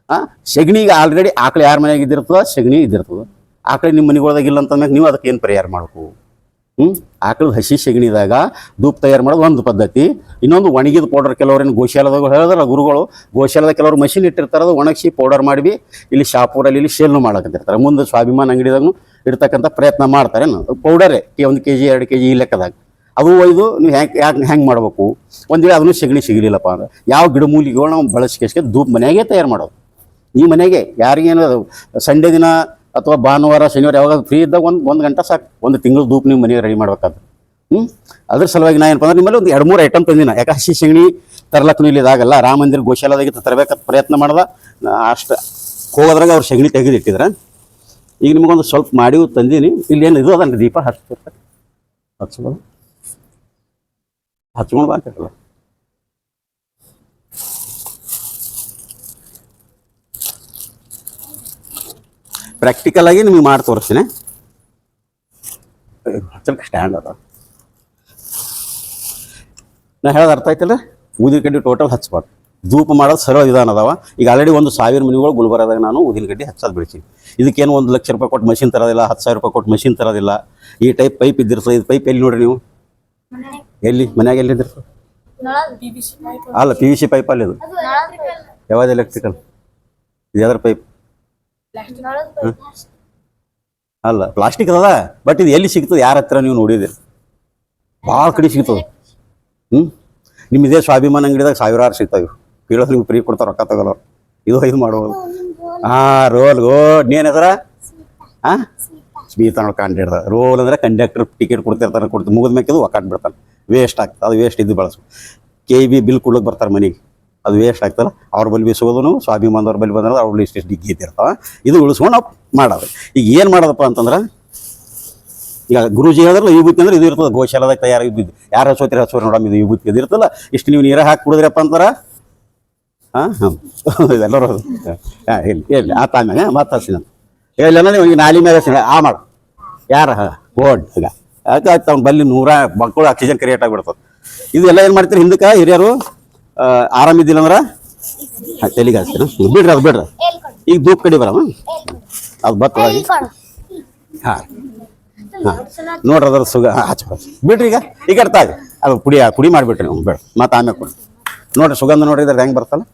ಆ ಸೆಗಣಿಗೆ ಆಲ್ರೆಡಿ ಆಕಳು ಯಾರ ಮನೆಯಾಗ ಇದ್ದಿರ್ತದ ಸೆಗಣಿ ಇದ್ದಿರ್ತದ. ಆಕಳು ನಿಮ್ಮ ಮನೆಗೊಳದಾಗ ಇಲ್ಲ ಅಂತಂದಾಗ ನೀವು ಅದಕ್ಕೆ ಏನು ಪರಿಹಾರ ಮಾಡಬೇಕು? ಹ್ಞೂ ಆಕಳದ ಹಸಿ ಸೆಗಣಿದಾಗ ಧೂಪ ತಯಾರು ಮಾಡೋದು ಒಂದು ಪದ್ಧತಿ. ಇನ್ನೊಂದು ಒಣಗಿದ ಪೌಡರ್ ಕೆಲವರೇನು ಗೋಶಾಲದಾಗ ಹೇಳಿದ್ರೆ ಗುರುಗಳು ಗೋಶಾಲದ ಕೆಲವರು ಮಷಿನ್ ಇಟ್ಟಿರ್ತಾರೆ ಅದು ಒಣಗಿಸಿ ಪೌಡರ್ ಮಾಡಿ ಇಲ್ಲಿ ಶಾಪೂರಲ್ಲಿ ಇಲ್ಲಿ ಸೇಲ್ನು ಮಾಡೋಕ್ಕಂತಿರ್ತಾರೆ ಮುಂದೆ ಸ್ವಾಭಿಮಾನ ಅಂಗಡಿದಾಗೂ ಇರ್ತಕ್ಕಂಥ ಪ್ರಯತ್ನ ಮಾಡ್ತಾರೆ ಪೌಡರೇ ಒಂದು ಕೆ ಜಿ ಎರಡು ಕೆ ಜಿ ಈ ಲೆಕ್ಕದಾಗ. ಅದು ಒಯ್ದು ನೀವು ಹೆಂಗೆ ಯಾಕೆ ಹೆಂಗೆ ಮಾಡಬೇಕು? ಒಂದು ವೇಳೆ ಅದನ್ನು ಸೆಗಣಿ ಸಿಗಲಿಲ್ಲಪ್ಪ ಅಂದ್ರೆ ಯಾವ ಗಿಡಮೂಲಿಕೆಗಳು ನಾವು ಬಳಸಿಕೆಸ್ಕೆ ಧೂಪ ಮನೆಯಾಗೆ ತಯಾರು ಮಾಡೋದು. ಈ ಮನೆಗೆ ಯಾರಿಗೇನು ಸಂಡೇ ದಿನ ಅಥವಾ ಭಾನುವಾರ, ಶನಿವಾರ ಯಾವಾಗ ಫ್ರೀ ಇದ್ದಾಗ ಒಂದು ಒಂದು ಗಂಟೆ ಸಾಕು. ಒಂದು ತಿಂಗಳು ಧೂಪ ನಿಮ್ಮ ಮನೆಗೆ ರೆಡಿ ಮಾಡ್ಬೇಕಾದ್ರೆ. ಹ್ಞೂ ಅದ್ರ ಸಲುವಾಗಿ ನಾ ಏನಪ್ಪ ಅಂದ್ರೆ ನಿಮ್ಮಲ್ಲಿ ಒಂದು ಎರಡು ಮೂರು ಐಟಮ್ ತಂದಿನ. ಯಾಕೆ ಹಸಿ ಸೆಗಣಿ ತರ್ಲಕ್ಕೂ ಇದಾಗಲ್ಲ. ರಾಮ ಮಂದಿರ ಗೋಶಾಲದಾಗ ತರಬೇಕಂತ ಪ್ರಯತ್ನ ಮಾಡ್ದೆ. ಅಷ್ಟು ಹೋಗೋದ್ರಾಗ ಅವ್ರು ಸೆಗಣಿ ತೆಗೆದಿಟ್ಟಿದ್ರ ಈಗ ನಿಮಗೊಂದು ಸ್ವಲ್ಪ ಮಾಡಿ ತಂದೀನಿ. ಇಲ್ಲಿ ಏನು ಇದು ಅದನ್ನು ದೀಪ ಹಚ್ತಿರ್ತಾರೆ ಹಚ್ಬೋದು ಹಚ್ಕೊಂಡು ಬಾಕಲ್ಲ ಪ್ರಾಕ್ಟಿಕಲ್ ಆಗಿ ನಿಮಗೆ ಮಾಡಿ ತೋರಿಸ್ತೀನಿ. ಸ್ಟ್ಯಾಂಡ್ ಅದ. ನಾ ಹೇಳೋದು ಅರ್ಥ ಆಯ್ತಲ್ಲ ಊದಿನ ಕಡ್ಡಿ ಟೋಟಲ್ ಹಚ್ಬಾರ್ದು. ಧೂಪ ಮಾಡೋದು ಸರಳ ವಿಧಾನ ಅದಾವ. ಈಗ ಆಲ್ರೆಡಿ ಒಂದು ಸಾವಿರ ಮನೆಗಳು ಗುಲ್ಬರ್ಗದಾಗ ನಾನು ಊದಿನ ಕಡ್ಡಿ ಹಚ್ಚೋದು ಬಿಡ್ತೀನಿ. ಇದಕ್ಕೇನು ಒಂದು ಲಕ್ಷ ರೂಪಾಯಿ ಕೊಟ್ಟು ಮಷಿನ್ ತರೋದಿಲ್ಲ ಹತ್ತು ಸಾವಿರ ರೂಪಾಯಿ ಕೊಟ್ಟು ಮಷಿನ್ ತರೋದಿಲ್ಲ. ಈ ಟೈಪ್ ಪೈಪ್ ಇದ್ದಿರ್ತದೆ ಇದು ಪೈಪ್ ಎಲ್ಲಿ ನೋಡ್ರಿ ನೀವು? ಎಲ್ಲಿ? ಮನ್ಯಾಗ ಎಲ್ಲಿ ಇದ್ದಿರ್ತದೆ? ಅಲ್ಲ ಪಿ ವಿ ಸಿ ಪೈಪ್ ಅಲ್ಲಿ ಇದು ಯಾವ್ದು ಎಲೆಕ್ಟ್ರಿಕಲ್ ಇದು ಯಾವ್ದಾರ ಪೈಪ್ ಅಲ್ಲ ಪ್ಲಾಸ್ಟಿಕ್ ಅದ ಬಟ್ ಇದು ಎಲ್ಲಿ ಸಿಗ್ತದೆ? ಯಾರ ಹತ್ರ ನೀವು ನೋಡಿದಿರಿ ಭಾಳ ಕಡೆ ಸಿಗ್ತದೆ. ಹ್ಞೂ ನಿಮ್ಮ ಇದೇ ಸ್ವಾಭಿಮಾನ ಅಂಗಡಿದಾಗ ಸಾವಿರಾರು ಸಿಗ್ತಾವೆ ಕೇಳೋದು ನೀವು ಫ್ರೀ ಕೊಡ್ತಾರೆ ರೊಕ್ಕ ತಗೊಳ್ಳೋ ಇದು ಇದು ಮಾಡೋದು ಹಾಂ ರೋಲ್ ಗೋಡ್. ನೀನು ಹೆಸರ? ಹಾಂ ಸ್ಮಿತಾ. ನೋಡಿ ಹಿಡ್ದ ರೋಲ್ ಅಂದ್ರೆ ಕಂಡಕ್ಟರ್ ಟಿಕೆಟ್ ಕೊಡ್ತಿರ್ತಾನೆ ಕೊಡ್ತಾರೆ ಮುಗಿದ ಮೇಕಿದು ಒಕ್ಕಾಟ್ ಬಿಡ್ತಾನೆ. ವೇಸ್ಟ್ ಆಗ್ತದೆ ಅದು ವೇಸ್ಟ್ ಇದ್ದು ಬಳಸು. ಕೆ ಬಿ ಬಿಲ್ ಕೊಡ್ಲಿಕ್ಕೆ ಬರ್ತಾರೆ ಮನೆಗೆ. ಅದು ವೇಸ್ಟ್ ಆಗ್ತಲ್ಲ, ಅವ್ರ ಬಳಿ ಬೀಸೋದನು ಸ್ವಾಭಿಮಾನದವ್ರ ಬಳಿ ಬಂದ್ರೆ ಅವ್ರ ಇಷ್ಟು ಇಷ್ಟು ಡಿಗ್ಗಿ ಇರ್ತವೆ ಇದು ಉಳಿಸ್ಕೊಂಡು ನಾವು ಮಾಡೋದು. ಈಗ ಏನು ಮಾಡೋದಪ್ಪ ಅಂತಂದ್ರೆ, ಈಗ ಗುರುಜಿ ಹೇಳಿದ್ರಲ್ಲ ವಿಭೂತಿ ಅಂದ್ರೆ ಇದು ಇರ್ತದೆ, ಗೋಶಾಲದಾಗ ತಯಾರು ಇದ್ದಿದ್ದು. ಯಾರು ಹಸೋತಿರ ಹಸೋರಿ ನೋಡಮ್ ಇದು ವಿಭೂತಿ ಇದು ಇರ್ತಲ್ಲ ಇಷ್ಟು ನೀವು ನೀರ ಹಾಕಿ ಕುಡಿದ್ರಪ್ಪ ಅಂತಾರ? ಹಾಂ ಹಾಂ ಎಲ್ಲರೂ ಹಾಂ ಇಲ್ಲ ಆ ತಾಮ್ಯಾಗ ಮತ್ತೆ ಹಸಿನ ಇಲ್ಲ ನೀವು ಈಗ ನಾಲಿ ಮೇಲೆ ಹಸಿನ ಆ, ಮಾಡು. ಯಾರ? ಓಡ್ ಈಗ ಅದಕ್ಕೆ ತಮ್ಮ ಬಲ್ಲಿ ನೂರ ಮಕ್ಕಳು ಆಕ್ಸಿಜನ್ ಕ್ರಿಯೇಟ್ ಆಗಿಬಿಡ್ತದೆ. ಇದೆಲ್ಲ ಏನು ಮಾಡ್ತೀರಿ ಹಿಂದಕ್ಕೆ, ಹಿರಿಯರು? ಆರಾಮಿದ್ದಿಲ್ಲ ಅಂದ್ರೆ? ಹಾಂ ಹಾಕ್ತೀರ? ಬಿಡ್ರಿ, ಅದು ಬಿಡ್ರಿ. ಈಗ ಧೂಪ್ ಕಡಿ ಬರಮ್ಮ ಅದು ಬತ್ತ ಹಾಂ. ಹಾಂ. ನೋಡ್ರಿ ಅದ್ರ ಸುಗ ಹಾಂ, ಹಚ್ಚ ಹಚ್ಚ ಬಿಡ್ರಿ ಈಗ. ಈಗ ಅರ್ಥ ಆಗಿ ಅದು ಪುಡಿ ಪುಡಿ ಮಾಡಿಬಿಟ್ರಿ ನೀವು. ಬೇಡ ಮತ್ತೆ ಆಮೇಲೆ ಕೊಡಿ ನೋಡ್ರಿ, ಸುಗಂಧ ನೋಡ್ರಿ ಇದ್ರ ಹೆಂಗೆ ಬರ್ತಲ್ಲ?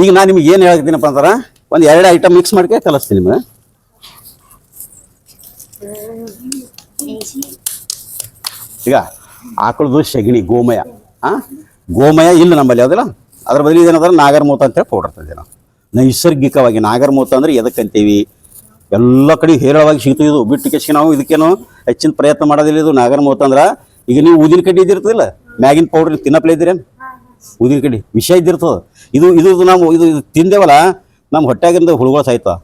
ಈಗ ನಾನು ನಿಮ್ಗೆ ಏನು ಹೇಳ್ತೀನಪ್ಪ ಅಂದ್ರೆ, ಒಂದು ಎರಡು ಐಟಮ್ ಮಿಕ್ಸ್ ಮಾಡ್ಕೆ ಕಲಿಸ್ತೀನಿ ನಿಮ್ಗೆ. ಈಗ ಆಕಳದು ಸಗಣಿ, ಗೋಮಯ. ಆ? ಗೋಮಯ ಇಲ್ಲ ನಮ್ಮಲ್ಲಿ, ಯಾವುದಿಲ್ಲ? ಅದ್ರ ಬದಲು ಇದೇನಂದ್ರೆ ನಾಗರಮೂತ ಅಂತೇಳಿ ಪೌಡರ್ ತಂದೆ ನಾವು ನೈಸರ್ಗಿಕವಾಗಿ ನಾಗರಮೂತ ಅಂದ್ರೆ ಎದಕ್ಕಂತೀವಿ? ಎಲ್ಲ ಕಡೆ ಹೇರಳವಾಗಿ ಸಿಗ್ತದೆ ಇದು. ಬಿಟ್ಟು ಕೆಸಿ ನಾವು ಇದಕ್ಕೇನು ಹೆಚ್ಚಿನ ಪ್ರಯತ್ನ ಮಾಡೋದಿಲ್ಲ ಇದು. ನಾಗರಮೂತ ಅಂದ್ರೆ ಈಗ ನೀವು ಊದಿನ ಕಡ್ಡಿ ಇದ್ದಿರ್ತದಿಲ್ಲ? ಮ್ಯಾಗಿನ ಪೌಡರ್ ತಿನ್ನಪ್ಲೇ ಇದ್ದೀರೇನು? ಊದಿನ ಕಡ್ಡಿ. ವಿಷ ಇದ್ದಿರ್ತದೆ. ಇದು ಇದು ನಾವು, ಇದು ಇದು ತಿಂದೇವಲ್ಲ, ನಮ್ಮ ಹೊಟ್ಟೆಗಿಂದ ಹುಳುಗಳು ಸಾಯ್ತಾವ.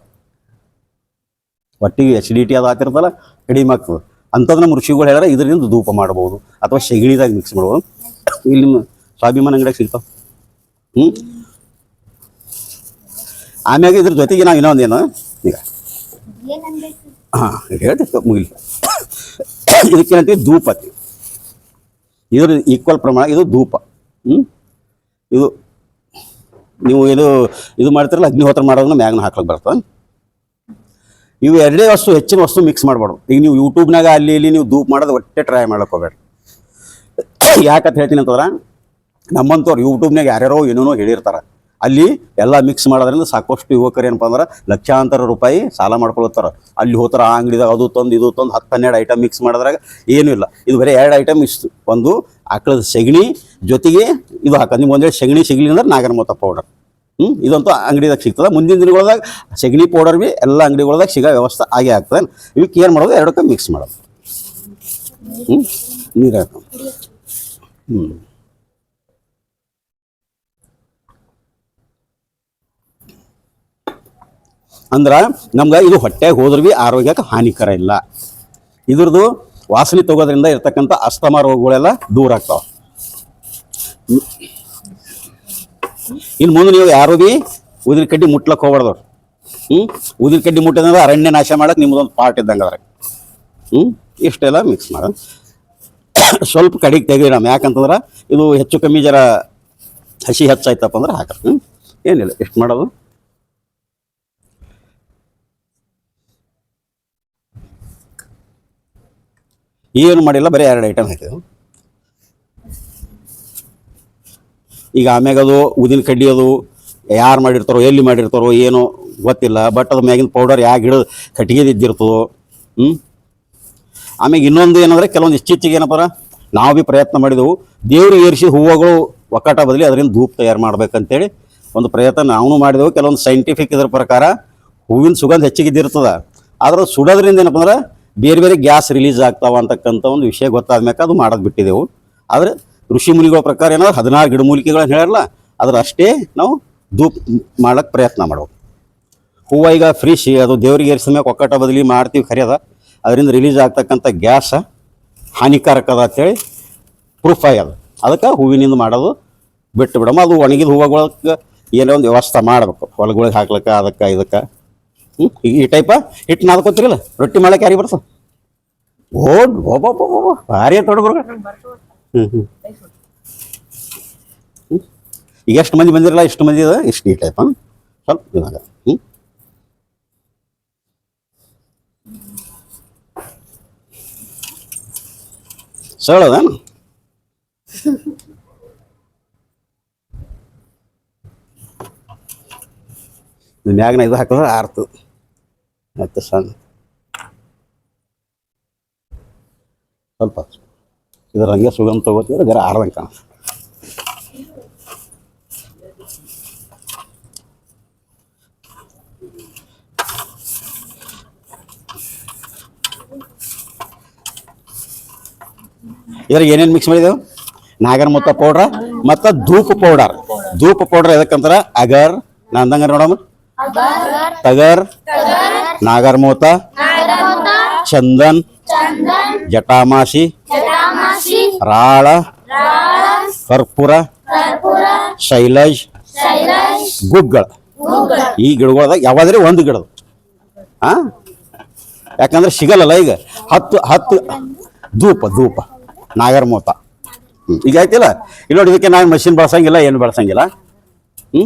ಹೊಟ್ಟಿಗೆ ಎಸಿಡಿಟಿ ಅದು ಆಗ್ತಿರ್ತಲ್ಲ ಕಡಿಮೆ ಆಗ್ತದೆ. ಅಂಥದ್ದು ನಮ್ಮ ಋಷಿಗಳು ಹೇಳ್ಯಾರ, ಇದರಿಂದ ಧೂಪ ಮಾಡ್ಬೋದು ಅಥವಾ ಸೆಗಣಿದಾಗ ಮಿಕ್ಸ್ ಮಾಡ್ಬೋದು. ಇಲ್ಲಿ ಸ್ವಾಭಿಮಾನ ಅಂಗಡಿಯಾಗ ಸಿಗ್ತಾವ ಹ್ಞೂ ಆಮ್ಯಾಗ ಇದ್ರ ಜೊತೆಗೆ ನಾವು ಏನು, ಈಗ. ಹಾಂ ಹೇಳ್ತೀವಿ ಮುಗಿಲಿ. ಇದಕ್ಕೇನಂತೀವಿ? ಧೂಪ ಇದ್ರ ಈಕ್ವಲ್ ಪ್ರಮಾಣ, ಇದು ಧೂಪ. ಹ್ಞೂ ಇದು ನೀವು ಇದು ಇದು ಮಾಡ್ತಿರಲ್ಲ, ಅಗ್ನಿಹೋತ್ರ ಮಾಡೋದನ್ನ ಮ್ಯಾಗ್ನ ಹಾಕ್ಲಿಕ್ಕೆ ಬರ್ತದೆ. ಇವು ಎರಡೇ ವಸ್ತು, ಹೆಚ್ಚಿನ ವಸ್ತು ಮಿಕ್ಸ್ ಮಾಡಬಾರ್ದು. ಈಗ ನೀವು ಯೂಟ್ಯೂಬ್ನಾಗ ಅಲ್ಲಿ ಇಲ್ಲಿ ನೀವು ಧೂಪ್ ಮಾಡೋದು ಒಟ್ಟೆ ಟ್ರೈ ಮಾಡಕ್ಕೆ ಹೋಗ್ಬೇಡ್ರಿ ಯಾಕಂತ ಹೇಳ್ತೀನಿ ಅಂತಂದ್ರೆ ನಮ್ಮಂಥವ್ರು ಯೂಟ್ಯೂಬ್ನಾಗ ಯಾರ್ಯಾರೋ ಏನೇನೋ ಹೇಳಿರ್ತಾರೆ. ಅಲ್ಲಿ ಎಲ್ಲ ಮಿಕ್ಸ್ ಮಾಡೋದ್ರಿಂದ ಸಾಕಷ್ಟು ಯುವಕರು ಏನಪ್ಪ ಅಂದ್ರೆ, ಲಕ್ಷಾಂತರ ರೂಪಾಯಿ ಸಾಲ ಮಾಡ್ಕೊಳ್ತಾರೆ. ಅಲ್ಲಿ ಹೋಗ್ತಾರೆ, ಆ ಅಂಗಡಿದಾಗ ಅದು ತಂದು, ಇದು ತಂದು ಹತ್ತು ಹನ್ನೆರಡು ಐಟಮ್ ಮಿಕ್ಸ್ ಮಾಡಿದ್ರಾಗ ಏನೂ ಇಲ್ಲ. ಇದು ಬರೀ ಎರಡು ಐಟಮ್ ಇಷ್ಟು. ಒಂದು ಆಕಳದ ಸಗಣಿ ಜೊತೆಗೆ ಇದು ಹಾಕೋದು ನಿಮ್ಗೆ ಒಂದೇ ಸಗಣಿ ಸಿಗಲಿ ಅಂದ್ರೆ ನಾಗರಮೂತ ಪೌಡರ್ ಹ್ಞೂ ಇದಂತೂ ಅಂಗಡಿದಾಗ ಸಿಗ್ತದೆ. ಮುಂದಿನ ದಿನಗಳ್ದಾಗ ಸೆಗಣಿ ಪೌಡರ್ ಭೀ ಎಲ್ಲ ಅಂಗಡಿಗಳದಾಗ ಸಿಗೋ ವ್ಯವಸ್ಥೆ ಆಗೇ ಆಗ್ತದೆ. ಇವಕ್ಕೆ ಏನು ಮಾಡೋದು? ಎರಡಕ್ಕೆ ಮಿಕ್ಸ್ ಮಾಡೋದು. ಹ್ಞೂ ನೀರು ಹ್ಞೂ ಅಂದ್ರೆ ನಮ್ಗೆ ಇದು ಹೊಟ್ಟೆಗೆ ಹೋದ್ರೆ ಭೀ ಆರೋಗ್ಯಕ್ಕೆ ಹಾನಿಕರ ಇಲ್ಲ. ಇದ್ರದ್ದು ವಾಸನೆ ತಗೋದ್ರಿಂದ ಇರ್ತಕ್ಕಂಥ ಅಸ್ತಮ ರೋಗಗಳೆಲ್ಲ ದೂರ ಆಗ್ತಾವ. ಇನ್ನು ಮುಂದೆ ನೀವು ಯಾರು ಭೀ ಉದಿನ ಕಡ್ಡಿ ಮುಟ್ಲಕ್ಕೆ ಹೋಗ್ಬಾರ್ದು ಹ್ಞೂ ಉದಿನ ಕಡ್ಡಿ ಮುಟ್ಟಿದಂದ್ರೆ ಅರಣ್ಯ ನಾಶ ಮಾಡಕ್ಕೆ ನಿಮ್ಮದೊಂದು ಪಾರ್ಟ್ ಇದ್ದಂಗೆ ಅದ್ರ ಹ್ಞೂ ಇಷ್ಟೆಲ್ಲ ಮಿಕ್ಸ್ ಮಾಡ. ಸ್ವಲ್ಪ ಕಡೆಗೆ ತೆಗೀರಮ್ಮ ಯಾಕಂತಂದ್ರೆ ಇದು ಹೆಚ್ಚು ಕಮ್ಮಿ ಜರ ಹಸಿ ಹೆಚ್ಚಾಯ್ತಪ್ಪ ಅಂದ್ರೆ ಹಾಕ ಹ್ಞೂ ಏನಿಲ್ಲ, ಎಷ್ಟು ಮಾಡೋದು? ಏನು ಮಾಡಿಲ್ಲ, ಬರೀ ಎರಡು ಐಟಮ್ ಹಾಕಿದೆವು ಈಗ ಆಮ್ಯಾಗ ಅದು ಉದಿನ ಕಡ್ಡಿ ಅದು ಯಾರು ಮಾಡಿರ್ತಾರೋ, ಎಲ್ಲಿ ಮಾಡಿರ್ತಾರೋ ಏನೋ ಗೊತ್ತಿಲ್ಲ ಬಟ್ ಅದು ಮ್ಯಾಗಿನ ಪೌಡರ್ ಯಾವ ಗಿಡ ಕಟ್ಟಿಗೆದು ಇದ್ದಿರ್ತದೋ ಹ್ಞೂ ಆಮ್ಯಾಗ ಇನ್ನೊಂದು ಏನಂದರೆ ಕೆಲವೊಂದು ಇಚ್ಚಿಚ್ಚಿಗೆ ಏನಪ್ಪ ನಾವು ಭೀ ಪ್ರಯತ್ನ ಮಾಡಿದೆವು. ದೇವ್ರಿಗೆ ಏರಿಸಿ ಹೂವುಗಳು ಒಕ್ಕಟ ಬದಲಿ ಅದರಿಂದ ಧೂಪ್ ತಯಾರು ಮಾಡ್ಬೇಕಂತೇಳಿ ಒಂದು ಪ್ರಯತ್ನ ನಾವು ಮಾಡಿದೆವು. ಕೆಲವೊಂದು ಸೈಂಟಿಫಿಕ್ ಇದ್ರ ಪ್ರಕಾರ ಹೂವಿನ ಸುಗಂಧ ಹೆಚ್ಚಿಗೆ ಇದ್ದಿರ್ತದ. ಆದ್ರೆ ಸುಡೋದ್ರಿಂದ ಏನಪ್ಪ ಅಂದ್ರೆ ಬೇರೆ ಬೇರೆ ಗ್ಯಾಸ್ ರಿಲೀಸ್ ಆಗ್ತಾವ ಅಂತಕ್ಕಂಥ ಒಂದು ವಿಷಯ ಗೊತ್ತಾದ ಅದು ಮಾಡೋದು ಬಿಟ್ಟಿದ್ದೆವು ಆದರೆ ಋಷಿ ಮುನಿಗಳ ಪ್ರಕಾರ ಏನಾದ್ರು ಹದಿನಾರು ಗಿಡಮೂಲಿಕೆಗಳನ್ನ ಹೇಳಲ್ಲ ಅದ್ರ ಅಷ್ಟೇ ನಾವು ಧೂಪ್ ಮಾಡಕ್ಕೆ ಪ್ರಯತ್ನ ಮಾಡಬೇಕು ಹೂವು ಈಗ ಫ್ರೀಶಿ ಅದು ದೇವರಿಗೆ ಏರಿಸಿದ ಮೇಲೆ ಒಕ್ಕಟ ಬದಲಿ ಮಾಡ್ತೀವಿ ಕರೆಯದ ಅದರಿಂದ ರಿಲೀಸ್ ಆಗ್ತಕ್ಕಂಥ ಗ್ಯಾಸ ಹಾನಿಕಾರಕ ಅದ ಅಂತೇಳಿ ಪ್ರೂಫ್ ಆಗ್ಯದ. ಅದಕ್ಕೆ ಹೂವಿನಿಂದ ಮಾಡೋದು ಬಿಟ್ಟು ಬಿಡಮ್ಮ ಅದು ಒಣಗಿದ ಹೂವುಗಳಿಗೆ ಏನೋ ಒಂದು ವ್ಯವಸ್ಥೆ ಮಾಡಬೇಕು. ಹೊಲಗಳಿಗೆ ಹಾಕ್ಲಿಕ್ಕೆ, ಅದಕ್ಕೆ, ಇದಕ್ಕೆ. ಹ್ಞೂ ಈ ಟೈಪ ಹಿಟ್ಟು ನಾದ್ಕೋತಿರಲ್ಲ ರೊಟ್ಟಿ ಮಾಡಕ್ಕೆ ಯಾರಿಗೆ ಬರ್ತದೆ ಓ ಭಾರಿ ತೊಡಗ್ರು ಹ್ಞೂ ಹ್ಮ್. ಈಗ ಎಷ್ಟು ಮಂದಿ ಬಂದಿರಲ್ಲ ಇಷ್ಟು ಮಂದಿ ಅದ? ಇಷ್ಟು ಈ ಟೈಪ್ ಸ್ವಲ್ಪ ಇವಾಗ. ಹ್ಞೂ ಸರಳದೇನು? ಮ್ಯಾಗ್ನ ಇದು ಹಾಕಿದ್ರೆ ಆರ್ತು. ಮತ್ತೆ ಸಣ್ಣ. ಸ್ವಲ್ಪ. ಇದ್ರ ಹಂಗೆ ಸುಗಂಧ ತಗೋತಿದ್ರೆ ಗರ ಆರ್ದಂಗೆ ಕಾಣಿಸ್ತದೆ ಇದ್ರಾಗ ಏನೇನು ಮಿಕ್ಸ್ ಮಾಡಿದೆವು? ನಾಗರಮುತ್ತ ಪೌಡ್ರ ಮತ್ತು ಧೂಪ ಪೌಡರ್ ಧೂಪ ಪೌಡರ್ ಎದಕ್ಕಂತಾರ? ಅಗರ್ ನಾ ಅಂದಂಗ ನೋಡಮ್ಮ ತಗರ್ ನಾಗರಮೂತ ಚಂದನ್. ಜಟಾಮಾಸಿ ರಾಳ ಕರ್ಪೂರ ಶೈಲಜ್ ಗುಗ್ಗಳ. ಈ ಗಿಡಗಳದಾಗ ಯಾವಾದ್ರೆ ಒಂದು ಗಿಡ ಆ? ಯಾಕಂದ್ರೆ ಸಿಗಲ್ಲಲ್ಲ ಈಗ. ಹತ್ತು ಹತ್ತು ಧೂಪ ಧೂಪ ನಾಗರಮೋತ. ಈಗ ಆಯ್ತಿಲ್ಲ? ಇಲ್ಲಿ ನೋಡಿ ಇದಕ್ಕೆ ನಾನು ಮಷಿನ್ ಬಳಸಂಗಿಲ್ಲ ಏನು ಬಳಸಂಗಿಲ್ಲ. ಹ್ಞೂ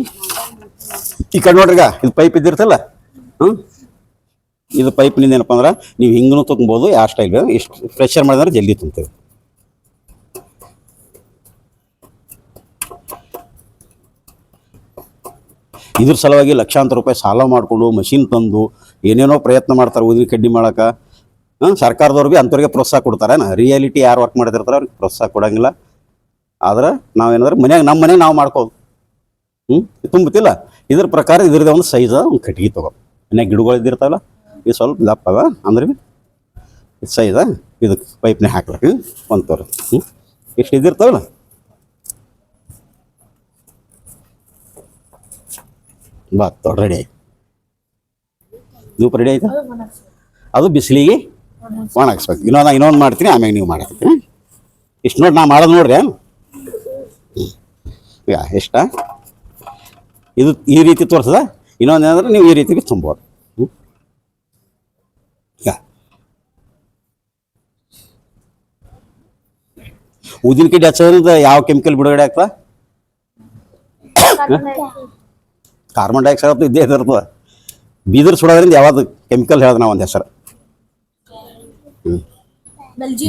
ಈ ಕಡೆ ನೋಡ್ರಿಗ ಇದು ಪೈಪ್ ಇದ್ದಿರ್ತಲ್ಲ. ಹ್ಞೂ ಇದು ಪೈಪ್ನಿಂದ ಏನಪ್ಪ ಅಂದ್ರೆ ನೀವು ಹಿಂಗೂ ತುಂಬೋದು ಯಾವ ಸ್ಟೈಲ್ ಬೇಕು ಇಷ್ಟು ಪ್ರೆಷರ್ ಮಾಡಿದ್ರೆ ಜಲ್ದಿ ತುಂಬ್ತೇವೆ. ಇದ್ರ ಸಲುವಾಗಿ ಲಕ್ಷಾಂತರ ರೂಪಾಯಿ ಸಾಲ ಮಾಡಿಕೊಂಡು ಮಷಿನ್ ತಂದು, ಏನೇನೋ ಪ್ರಯತ್ನ ಮಾಡ್ತಾರೆ ಉದ್ರಿ ಕಡ್ಡಿ ಸರ್ಕಾರದವ್ರಿಗೆ ಸರ್ಕಾರದವ್ರು ಭೀ ಅಂಥವ್ರಿಗೆ ಪ್ರೋತ್ಸಾಹ ಕೊಡ್ತಾರೆ. ರಿಯಾಲಿಟಿ ಯಾರು ವರ್ಕ್ ಮಾಡ್ತಿರ್ತಾರೆ ಅವ್ರಿಗೆ ಪ್ರೋತ್ಸಾಹ ಕೊಡಂಗಿಲ್ಲ. ಆದ್ರೆ ನಾವೇನಾದ್ರೆ ಮನ್ಯಾಗ ನಮ್ಮ ಮನೆಗೆ ನಾವು ಮಾಡ್ಕೋದು ಹ್ಞೂ ತುಂಬುತ್ತಿಲ್ಲ ಇದ್ರ ಪ್ರಕಾರ ಇದ್ರದ್ದೇ ಒಂದು ಸೈಜ್ ಒಂದು ಕಟ್ಟಿಗೆ ತಗೋ ಮನ್ಯಾಗ ಗಿಡಗಳು ಇದ್ದಿರ್ತಾವಲ್ಲ ಇದು ಸ್ವಲ್ಪ ದಪ್ಪ ಅದ. ಅಂದ್ರೆ ಇದು ಸೈಜ ಇದಕ್ಕೆ ಪೈಪ್ನೇ ಹಾಕ್ಬೇಕು. ಒಂದು ತೋರ. ಹ್ಞೂ ಇಷ್ಟು ಬಾ ತೊಡ್ ರೆಡಿ ಆಯ್ತು. ಧೂಪ ರೆಡಿ ಆಯ್ತಾ? ಅದು ಬಿಸಿಲಿಗೆ ಒಣಗಿಸ್ಬೇಕು. ಇನ್ನೊಂದು ಇನ್ನೊಂದು ಮಾಡ್ತೀನಿ, ಆಮ್ಯಾಗ ನೀವು ಮಾಡಕ್ಕೆ ಇಷ್ಟು ನೋಡಿ ನಾ ಮಾಡೋದು ನೋಡ್ರಿ ಈಗ ಎಷ್ಟ? ಇದು ಈ ರೀತಿ ತೋರಿಸದ? ಇನ್ನೊಂದು ಏನಂದ್ರೆ ನೀವು ಈ ರೀತಿ ತುಂಬೋದು ಹ್ಞೂ ಈಗ ಊದಿನ ಕಡ್ಡಿ ಹಚ್ಚೋದ್ರಿಂದ ಯಾವ ಕೆಮಿಕಲ್ ಬಿಡುಗಡೆ ಆಗ್ತದ? Carbon dioxide. ಅಂತೂ ಇದ್ದೇ ಇರ್ತದ ಬೀದರ್ ಸುಡೋದ್ರಿಂದ ಯಾವ್ದು ಕೆಮಿಕಲ್ ಹೇಳ್ದ ನಾವು ಒಂದು ಹೆಸರು.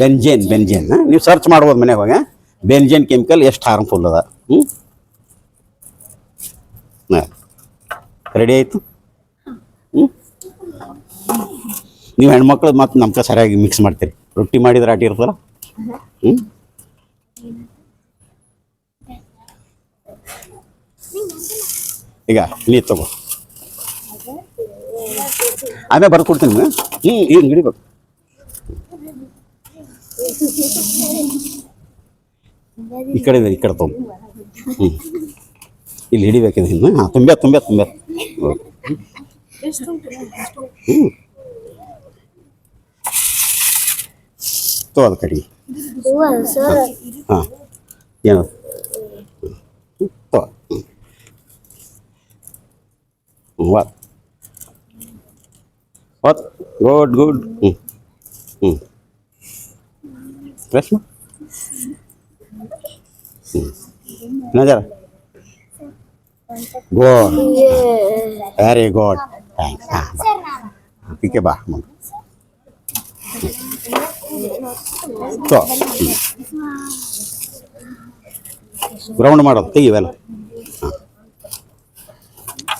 ಬೆಂಜೇನ್ ಬೆಂಜೇನ್. ನೀವು ಸರ್ಚ್ ಮಾಡ್ಬೋದು ಮನೆಗೆ ಹೋಗಿ ಬೆಂಜೇನ್ ಕೆಮಿಕಲ್ ಎಷ್ಟು ಹಾರ್ಮ್ಫುಲ್ ಅದ. ಹ್ಞೂ ರೆಡಿ ಆಯಿತು? ಹ್ಞೂ ನೀವು ಹೆಣ್ಮಕ್ಳು ಮತ್ತು ನಮ್ಕ ಸರಿಯಾಗಿ ಮಿಕ್ಸ್ ಮಾಡ್ತೀರಿ. ರೊಟ್ಟಿ ಮಾಡಿದ್ರೆ ಇರ್ತಲ್ಲ ಹ್ಞೂ ಈಗ, ಇಲ್ಲಿ ತಗೋ. ಆಮೇಲೆ ಬರ್ದು ಕೊಡ್ತೀನಿ ಹ್ಞೂ ಹಿಂಗೆ ಹಿಡಿಬೇಕು ಈ ಕಡೆ ಈ ಕಡೆ ತಗೊಂಡು ಹ್ಞೂ ಇಲ್ಲಿ ಹಿಡಿಬೇಕಿದೆ ಇನ್ನು. ಹಾಂ ತುಂಬೆ ತುಂಬ ತುಂಬ ಹ್ಞೂ ತೋ ಅದು ಕಡೆ ಹಾಂ ಏನು ತೋ ಹ್ಞೂ ವಾತ್ ವಾತ್ ಗುಡ್ ಗುಡ್ ಹ್ಞೂ ಹ್ಞೂ ಫ್ರೆಶ್ ಹ್ಞೂ ನಜರ ಗುಡ್ ವೆರಿ ಗುಡ್ ಥ್ಯಾಂಕ್ಸ್ ಹಾಂ ಟೀಕೆ ಬಾ ಗ್ರೌಂಡ್ ಮಾಡೋದು ತೆಗಿವೆಲ್ಲ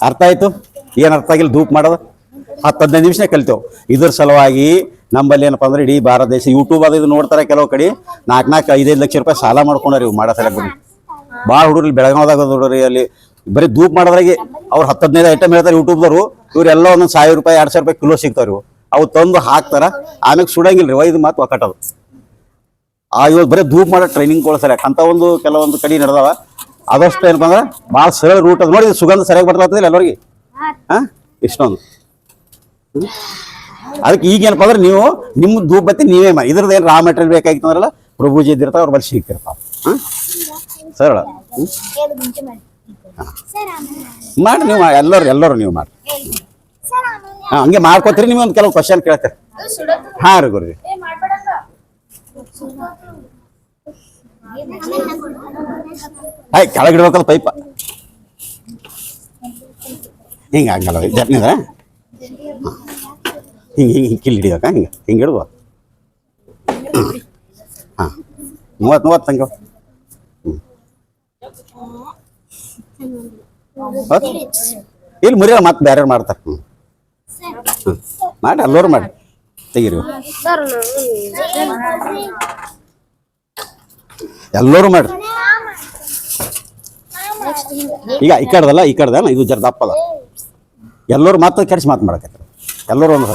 ಅರ್ಥ ಆಯ್ತು? ಏನು ಅರ್ಥ ಆಗಿಲ್ಲ? ಧೂಪ್ ಮಾಡೋದು? ಹತ್ತು ಹದಿನೈದು ನಿಮಿಷ ಕಲಿತೇವೆ. ಇದ್ರ ಸಲುವಾಗಿ ನಮ್ಮಲ್ಲಿ ಏನಪ್ಪ ಅಂದ್ರೆ ಇಡೀ ಭಾರತ ದೇಶ ಯೂಟ್ಯೂಬ್ ಅದು ಇದು ನೋಡ್ತಾರೆ ಕೆಲವು ಕಡೆ. ನಾಲ್ಕು ನಾಲ್ಕು ಐದೈದು ಲಕ್ಷ ರೂಪಾಯಿ ಸಾಲ ಮಾಡ್ಕೊಂಡ್ರಿ ಇವು ಮಾಡೋ ಸಲಕ್ಕೆ ಭಾಳ ಹುಡುಗರು ಬೆಳಗಾವದಾಗ ನೋಡ್ರಿ ಅಲ್ಲಿ. ಬರೀ ಧೂಪ್ ಮಾಡೋದ್ರಾಗೆ ಅವ್ರು ಹತ್ತು ಹದಿನೈದು ಐಟಮ್ ಹೇಳ್ತಾರೆ ಯೂಟ್ಯೂಬ್ದವರು ಇವರೆಲ್ಲ ಒಂದೊಂದು ಸಾವಿರ ರೂಪಾಯಿ, ಎರಡು ಸಾವಿರ ರೂಪಾಯಿ ಕಿಲೋ ಸಿಗ್ತಾವೆ ಇವು ಅವು ತಂದು ಹಾಕ್ತಾರ. ಆಮೇಲೆ ಸುಡಂಗಿಲ್ಲ ರೀ ಒಯ್ದು ಮಾತು ಒಕ್ಕಟ್ಟದು. ಆ ಇವಾಗ ಬರೀ ಧೂಪ್ ಮಾಡೋ ಟ್ರೈನಿಂಗ್ ಕೊಡ್ತಾರೆ ಅಂತ ಒಂದು ಕೆಲವೊಂದು ಕಡೆ ನಡೆದವ. ಅದಷ್ಟು ಏನಪ್ಪ ಅಂದ್ರೆ ಭಾಳ ಸರಳ ರೂಟ್ ಅದು. ನೋಡಿ ಸುಗಂಧ ಸರಿಯಾಗಿ ಬರ್ತದಿಲ್ಲ ಎಲ್ಲರಿಗೆ? ಹಾಂ? ಇಷ್ಟೊಂದು. ಅದಕ್ಕೆ ಈಗ ಏನಪ್ಪ ಅಂದ್ರೆ ನೀವು ನಿಮ್ಮ ಧೂಪ್ ಬತ್ತಿ ನೀವೇ ಮಾಡಿ. ಇದ್ರದ್ದು ಏನು ರಾ ಮೆಟೀರಿಯಲ್ ಬೇಕಾಗಿತ್ತು ಅಂದ್ರಲ್ಲ, ಪ್ರಭುಜಿ ಇದ್ದಿರ್ತಾವ, ಅವ್ರ ಬಳಿ ಸಿಗ್ತಿರ್ತಾವ. ಹಾಂ? ಸರಳ? ಮಾಡಿ ನೀವು ಎಲ್ಲರೂ ಎಲ್ಲರೂ ನೀವು ಮಾಡಿ. ಹಾಂ ಹಂಗೆ ಮಾಡ್ಕೋತೀರಿ ನೀವು ಒಂದು ಕೆಲವು ಕ್ವಶನ್ ಕೇಳ್ತಾರೆ ಹಾಂ ರೀ ಗುರುಜಿ ಆಯ್ ಕೆಳಗಿಡ್ಬೇಕಲ್ಲ ಪೈಪ ಹಿಂಗೆ ಹಂಗಲ್ಲ ಜಟ್ನಿದ ಹಿಂಗೆ ಹಿಂಗೆ ಹಿಂಗೆ ಕಿಲ್ಲಿ ಹಿಡಿಯೋಕ ಹಿಂಗೆ ಹಿಂಗೆ ಇಡುವ ಹಾಂ ಮೂವತ್ತು ಮೂವತ್ತು ಹಂಗೆ ಹ್ಞೂ ಇಲ್ಲಿ ಮುರಿಯಲ್ಲ ಮತ್ತೆ ಬೇರೆ ಮಾಡ್ತಾರೆ. ಹ್ಞೂ ಮಾಡಿ ಎಲ್ಲರೂ ಮಾಡಿ. ತೆಗೀರಿ. ಎಲ್ಲರೂ ಮಾಡ್ರಿ ಈಗ ಈ ಕಡೆದಲ್ಲ ಈ ಕಡೆದ ಇದು ಜರ ದಪ್ಪದ ಎಲ್ಲರೂ ಮಾತು ಕೆಡಿಸಿ ಮಾತು ಮಾಡಕತ್ತ ಎಲ್ಲರೂ ಒಂದು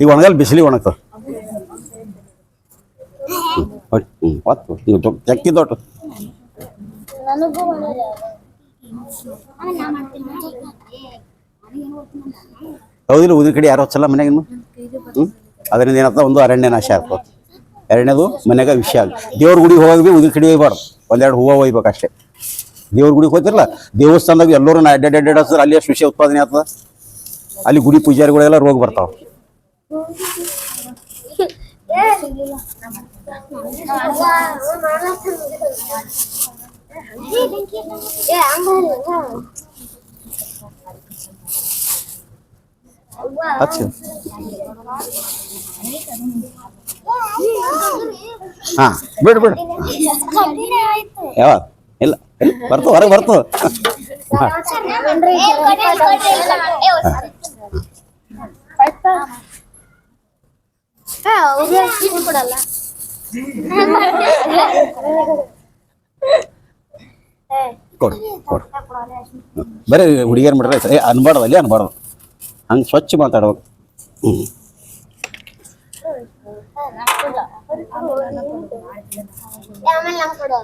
ಈಗ ಒಣಗಲ್ಲ ಬಿಸಿಲಿ ಒಣಗ್ತದೆ ಹ್ಞೂ ಹೊತ್ತು. ನೀವು ಚಕ್ಕಿ ದೊಡ್ಡ ಹೌದಿಲ್ಲ ಉದ್ರ ಕಡೆ ಯಾರು ಹಚ್ಚಲ್ಲ ಮನೆಗೆ ಹ್ಞೂ ಅದರಿಂದ ಏನಾಗ್ತದೆ ಒಂದು ಅರಣ್ಯ ನಾಶ ಆಗ್ತದೆ. ಎರಡನೇದು ಮನೆಗೆ ವಿಷಯ ಆಗ ದೇವ್ರ ಗುಡಿಗೆ ಹೋಗಿ ಬಿ ಉದಿನ ಕಡೆ ಹೋಗ್ಬಾರ್ದು. ಒಂದೆರಡು ಹೂವು ಒಯ್ಬೇಕು ಅಷ್ಟೇ ದೇವ್ರ ಗುಡಿಗೆ ಹೋಗ್ತಿರಲ್ಲ, ದೇವಸ್ಥಾನದಾಗ ಎಲ್ಲರೂ ಅಡ್ಡಾಡ್ ಅಡ್ಡಾಡ್ ಹಚ್ಚಿದ್ರೆ ಅಲ್ಲಿ ವಿಷಯ ಉತ್ಪಾದನೆ ಆಗ್ತದೆ. ಅಲ್ಲಿ ಗುಡಿ ಪೂಜಾರಿಗಳೆಲ್ಲ ರೋಗ ಬರ್ತಾವೆ. ಏ ಹಂಗ ಹಚ್ಚು ಹಾಂ ಬಿಡು ಬಿಡು ಆಯ್ತು ಯಾವ ಇಲ್ಲ ಇಲ್ಲ. ಬರ್ತವೆ ಹೊರಗೆ ಬರ್ತವೆ ಕೊಡಲ್ಲ ಕೊಡು ಕೊಡು ಬರೀ ಹುಡುಗಿಯರು ಮಾಡ್ರೆ ಏ ಅನ್ಬಾರ್ದು ಅಲ್ಲಿ ಅನ್ಬಾರ್ದು ಹಂಗೆ ಸ್ವಚ್ಛ ಮಾತಾಡ್ಬೇಕು ಹ್ಞೂ ಆಮೇಲೆ ನಮ್ ಕೊಡು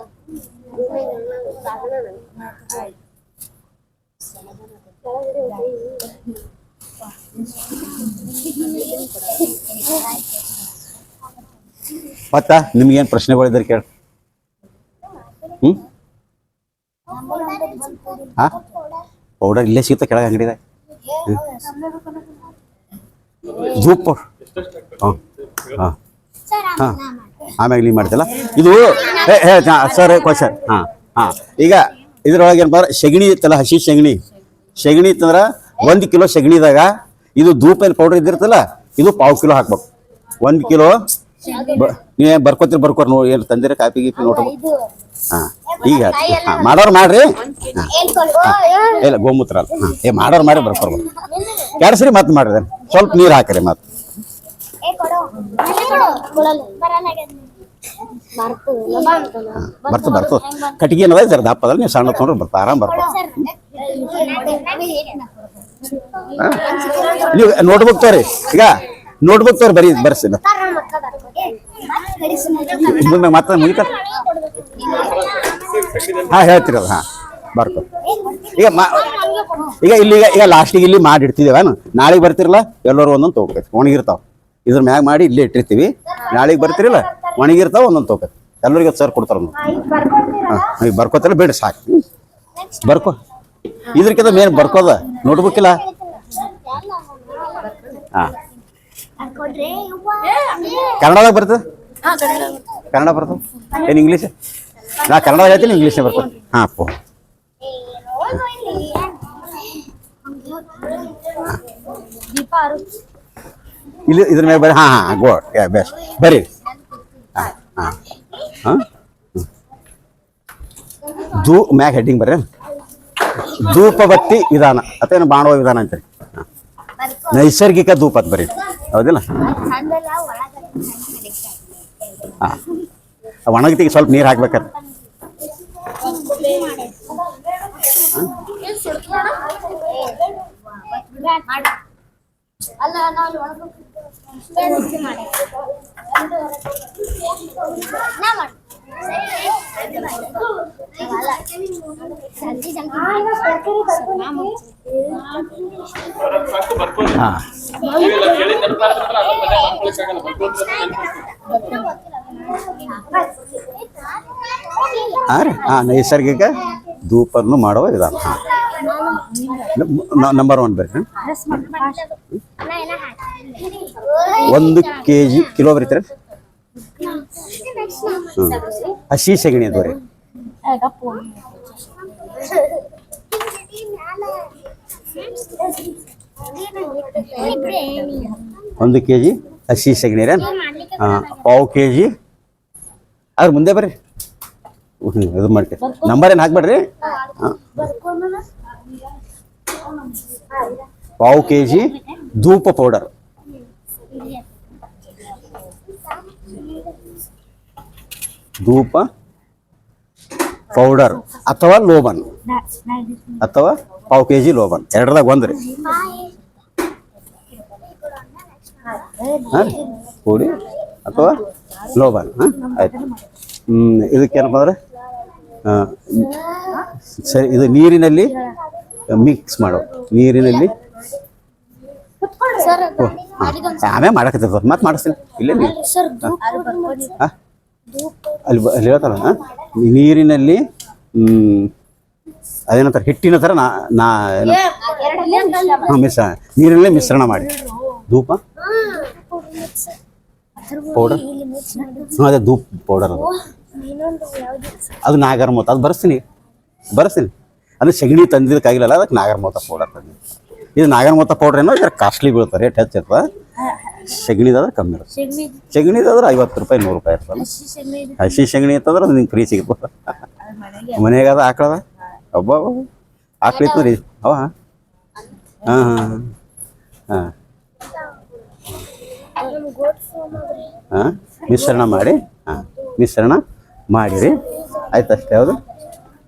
ಮತ್ತ ನಿಮ್ಗೇನು ಪ್ರಶ್ನೆಗಳಿದ್ರೆ ಕೇಳಿ ಹ್ಞೂ ಪೌಡರ್ ಇಲ್ಲೇ ಸಿಗ್ತಾ ಕೆಳಗೆ ಅಂಗಡಿದಾಗ. ಜೂಪ್ ಪೌಡರ್ ಹಾಂ ಹಾಂ. ಹಾಂ. ಆಮ್ಯಾಗ ನೀವು ಮಾಡ್ತಲ್ಲ ಇದು ಸರ್ ಕ್ವಶನ್ ಹಾಂ ಹಾಂ. ಈಗ ಇದ್ರೊಳಗೆ ಏನಪ್ಪ ಸೆಗಣಿ ಇತ್ತಲ್ಲ ಹಸಿ ಸೆಗಣಿ. ಸೆಗಣಿ ಇತ್ತಂದ್ರೆ ಒಂದು ಕಿಲೋ ಸೆಗಣಿದಾಗ ಇದು ಧೂಪ ಏನು ಪೌಡ್ರ್ ಇದ್ದಿರ್ತಲ್ಲ, ಇದು ಪಾವು ಕಿಲೋ ಹಾಕ್ಬೇಕು. ಒಂದು ಕಿಲೋ ನೀವೇ ಬರ್ಕೋತೀರಿ ಬರ್ಕೋರಿ ನೋಡಿ ಏನು ತಂದಿರ ಕಾಪಿ ಗೀಪಿ ನೋಡ್ಬೇಕು ಹಾಂ. ಈಗ ಹಾಂ ಮಾಡೋರು ಮಾಡ್ರಿ. ಹಾಂ. ಇಲ್ಲ ಗೋಮೂತ್ರ ಅಲ್ಲ. ಹಾಂ. ಏ ಮಾಡೋರು ಮಾಡಿ ಬರ್ಕೋರ್ ಎರಡು ಸರಿ ಮತ್ತೆ ಮಾಡ್ರಿ ಸ್ವಲ್ಪ ನೀರು ಹಾಕಿರಿ ಮತ್ತೆ. ಬರಲ್ಲ ಬರ್ತು ಬರ್ತು. ಕಟ್ಟಿಗೆ ಏನದ? ಜರ ದಪ್ಪ ಅದಲ್ಲ. ನೀವು ಸಣ್ಣ ತೊಗೊಂಡ್ರೆ ಬರ್ತಾ. ಆರಾಮ್ ಬರ್ತಾ. ನೀವು ನೋಟ್ಬುಕ್ ತೋರಿ. ಈಗ ನೋಟ್ಬುಕ್ ತೋರಿ ಬರೀ ಬರ್ಸಿ ಮುಂದೆ ಮತ್ತೆ ಮುಗಿತ ಹಾಂ ಹೇಳ್ತಿರಲ್ಲ ಹಾಂ ಬರ್ಕೊ. ಈಗ ಮಾ ಈಗ ಇಲ್ಲಿ ಈಗ ಈಗ ಲಾಸ್ಟಿಗೆ ಇಲ್ಲಿ ಮಾಡಿ ಇಡ್ತಿದ್ದೇವೇನು ನಾಳೆಗೆ ಬರ್ತಿರಲ್ಲ ಎಲ್ಲರೂ ಒಂದೊಂದು ತೊಗೋಬೇಕು. ಒಣಗಿರ್ತಾವೆ. ಇದ್ರ ಮ್ಯಾಗ ಮಾಡಿ ಇಲ್ಲಿ ಇಟ್ಟಿರ್ತೀವಿ. ನಾಳೆಗೆ ಬರ್ತಿರಲ್ಲ ಒಣಗಿರ್ತಾವ ಒಂದೊಂದು ತೊಗೋಬೇಕು. ಎಲ್ಲರಿಗೂ ಸರ್ ಕೊಡ್ತಾರ ಹಾಂ ಈಗ ಬರ್ಕೋತಲ್ಲ ಬೇಡ ಸಾಕು. ಬರ್ಕೋ. ಇದ್ರಕ್ಕಿಂತ ಮೇನ್ ಬರ್ಕೋದ. ನೋಡ್ಬೇಕಿಲ್ಲ ಹಾಂ. ಕನ್ನಡದಾಗ ಬರ್ತದೆ? ಕನ್ನಡ ಬರ್ತದೆ ಏನು ಇಂಗ್ಲೀಷ್ ನಾ ಕನ್ನಡ ಹೇಳ್ತೀನಿ ಇಂಗ್ಲೀಷೇ ಬರ್ತದೆ ಹಾಂ ಪೋ. ದೀಪ ಇಲ್ಲಿ ಇದ್ರ ಮೇಲೆ ಬರೀ ಹಾಂ ಹಾಂ ಗೋ ಬೆಸ್ಟ್ ಬರೀ. ಹಾಂ ಹಾಂ ಹಾಂ. ಧೂ ಮ್ಯಾಗ ಹೆಡ್ಡಿಂಗ್ ಬರ್ರಿ. ಧೂಪಬತ್ತಿ ವಿಧಾನ. ಅತೇನು ಬಾಣವ ವಿಧಾನ ಅಂತೀರಿ? ಹಾಂ. ನೈಸರ್ಗಿಕ ಧೂಪ ಅಂತ ಬರೀ. ಹೌದಿಲ್ಲ? ಹಾಂ ಒಣಗತಿಗೆ ಸ್ವಲ್ಪ ನೀರು ಹಾಕ್ಬೇಕಾರೆ ಅಲ್ಲ ನಾವು ನಾ ಮಾಡು ಸಂಜೆ ಹಾಂ ಹಾಂ ರೀ ಹಾಂ ನೈಸರ್ಗಿಕ ಧೂಪನ್ನು ಮಾಡುವ ವಿಧಾನ. ಹಾಂ. ನಂಬರ್ ಒನ್ ಬರ್ರಿ ಒಂದು ಕೆ ಜಿ ಕಿಲೋ ಬರೀತೀರ? ಹಸಿ ಸೆಗಣಿ ಅದು ರೀ ಒಂದು ಕೆ ಜಿ ಹಸಿ ಸೆಗಣಿ ರೀ ಹಾಂ. ಪಾವು ಕೆ ಜಿ ಅದ್ರ ಮುಂದೆ ಬರ್ರಿ. ಇದು ಮಾಡ್ಕೆ. ನಂಬರ್ ಏನು ಹಾಕ್ಬೇಡ್ರಿ? ಪಾವು ಕೆ ಜಿ ಧೂಪ ಪೌಡರ್ ಧೂಪ ಪೌಡರ್ ಅಥವಾ ಲೋಬನ್? ಅಥವಾ ಪಾವು ಕೆ ಜಿ ಲೋಬನ್? ಎರಡದಾಗ ಒಂದ್ರಿ. ಹಾಂ ಅಥವಾ ಲೋಬನ್ ಹಾಂ? ಆಯ್ತು. ಇದಕ್ಕೇನಪ್ಪ ಅಂದ್ರೆ ಸರಿ ಇದು ನೀರಿನಲ್ಲಿ ಮಿಕ್ಸ್ ಮಾಡೋ ನೀರಿನಲ್ಲಿ ಸರ್ ಓ ಹಾಂ. ಆಮೇಲೆ ಮಾಡಕತ್ತಿರ್ತಾರೆ ಮತ್ತೆ ಮಾಡಿಸ್ತೀನಿ. ಇಲ್ಲೇ ಹಾಂ. ಅಲ್ಲಿ ಅಲ್ಲಿ ಹೇಳ್ತಾರ ಹಾಂ? ನೀರಿನಲ್ಲಿ ಹ್ಮ್, ಅದೇನಂತಾರೆ ಹಿಟ್ಟಿನ ಥರ ನಾ ನಾ ಹಾಂ ಮಿಶ್ರ ನೀರಿನಲ್ಲೇ ಮಿಶ್ರಣ ಮಾಡಿ. ಧೂಪ? ಪೌಡರ್? ಹಾಂ ಅದೇ ಧೂಪ್ ಪೌಡರ್ ಅದು. ಅದು ನಾಗರ ಮೋತ ಅದು ಬರ್ಸ್ತೀನಿ. ಬರ್ಸ್ತೀನಿ. ಅದು ಸಗಣಿ ತಂದಿದ್ದಕ್ಕಾಗಿಲ್ಲ ಅದಕ್ಕೆ ನಾಗರ ಮೋತ ಪೌಡರ್ ತಂದಿ ಇದು ನಾಗರ ಮೋತ ಪೌಡ್ರ್ ಏನೋ ಇದರ ಕಾಸ್ಟ್ಲಿ ಬೀಳುತ್ತೆ ರೇಟ್ ಹೆಚ್ಚಿರ್ತದೆ ಸಗಣಿದಾದ್ರೆ ಕಮ್ಮಿ ಇರುತ್ತೆ. ಸಗಣಿದಾದ್ರೆ ಐವತ್ತು ರೂಪಾಯಿ ನೂರು ರೂಪಾಯಿ ಇರ್ತದೆ. ಹಸಿ ಸಗಣಿ ಇತ್ತಂದ್ರೆ ಅದು ನಿಂಗೆ ಫ್ರೀ ಸಿಗುತ್ತೆ ಮನೆಗೆ ಅದು. ಆಕಳದ ಒಬ್ಬ ಆಕಳಿತ್ತು ರೀ. ಅವ? ಹಾಂ ಹಾಂ. ಹಾಂ. ಹಾಂ? ಮಿಶ್ರಣ ಮಾಡಿ? ಹಾಂ. ಮಿಶ್ರಣ ಮಾಡಿರಿ. ಆಯ್ತು ಅಷ್ಟೇ ಯಾವುದು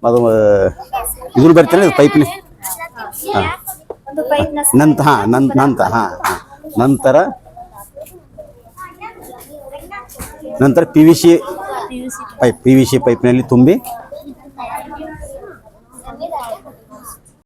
ಅದು ಇದನ್ನು ಬರ್ತೀನಿ ಇದು ಪೈಪ್ನಿ ಹಾಂ. ನಂತ ಹಾಂ ನಂತ ನಂತ ಹಾಂ ಹಾಂ. ನಂತರ ನಂತರ P V C pipe P V C ಪೈಪ್ನಲ್ಲಿ ತುಂಬಿ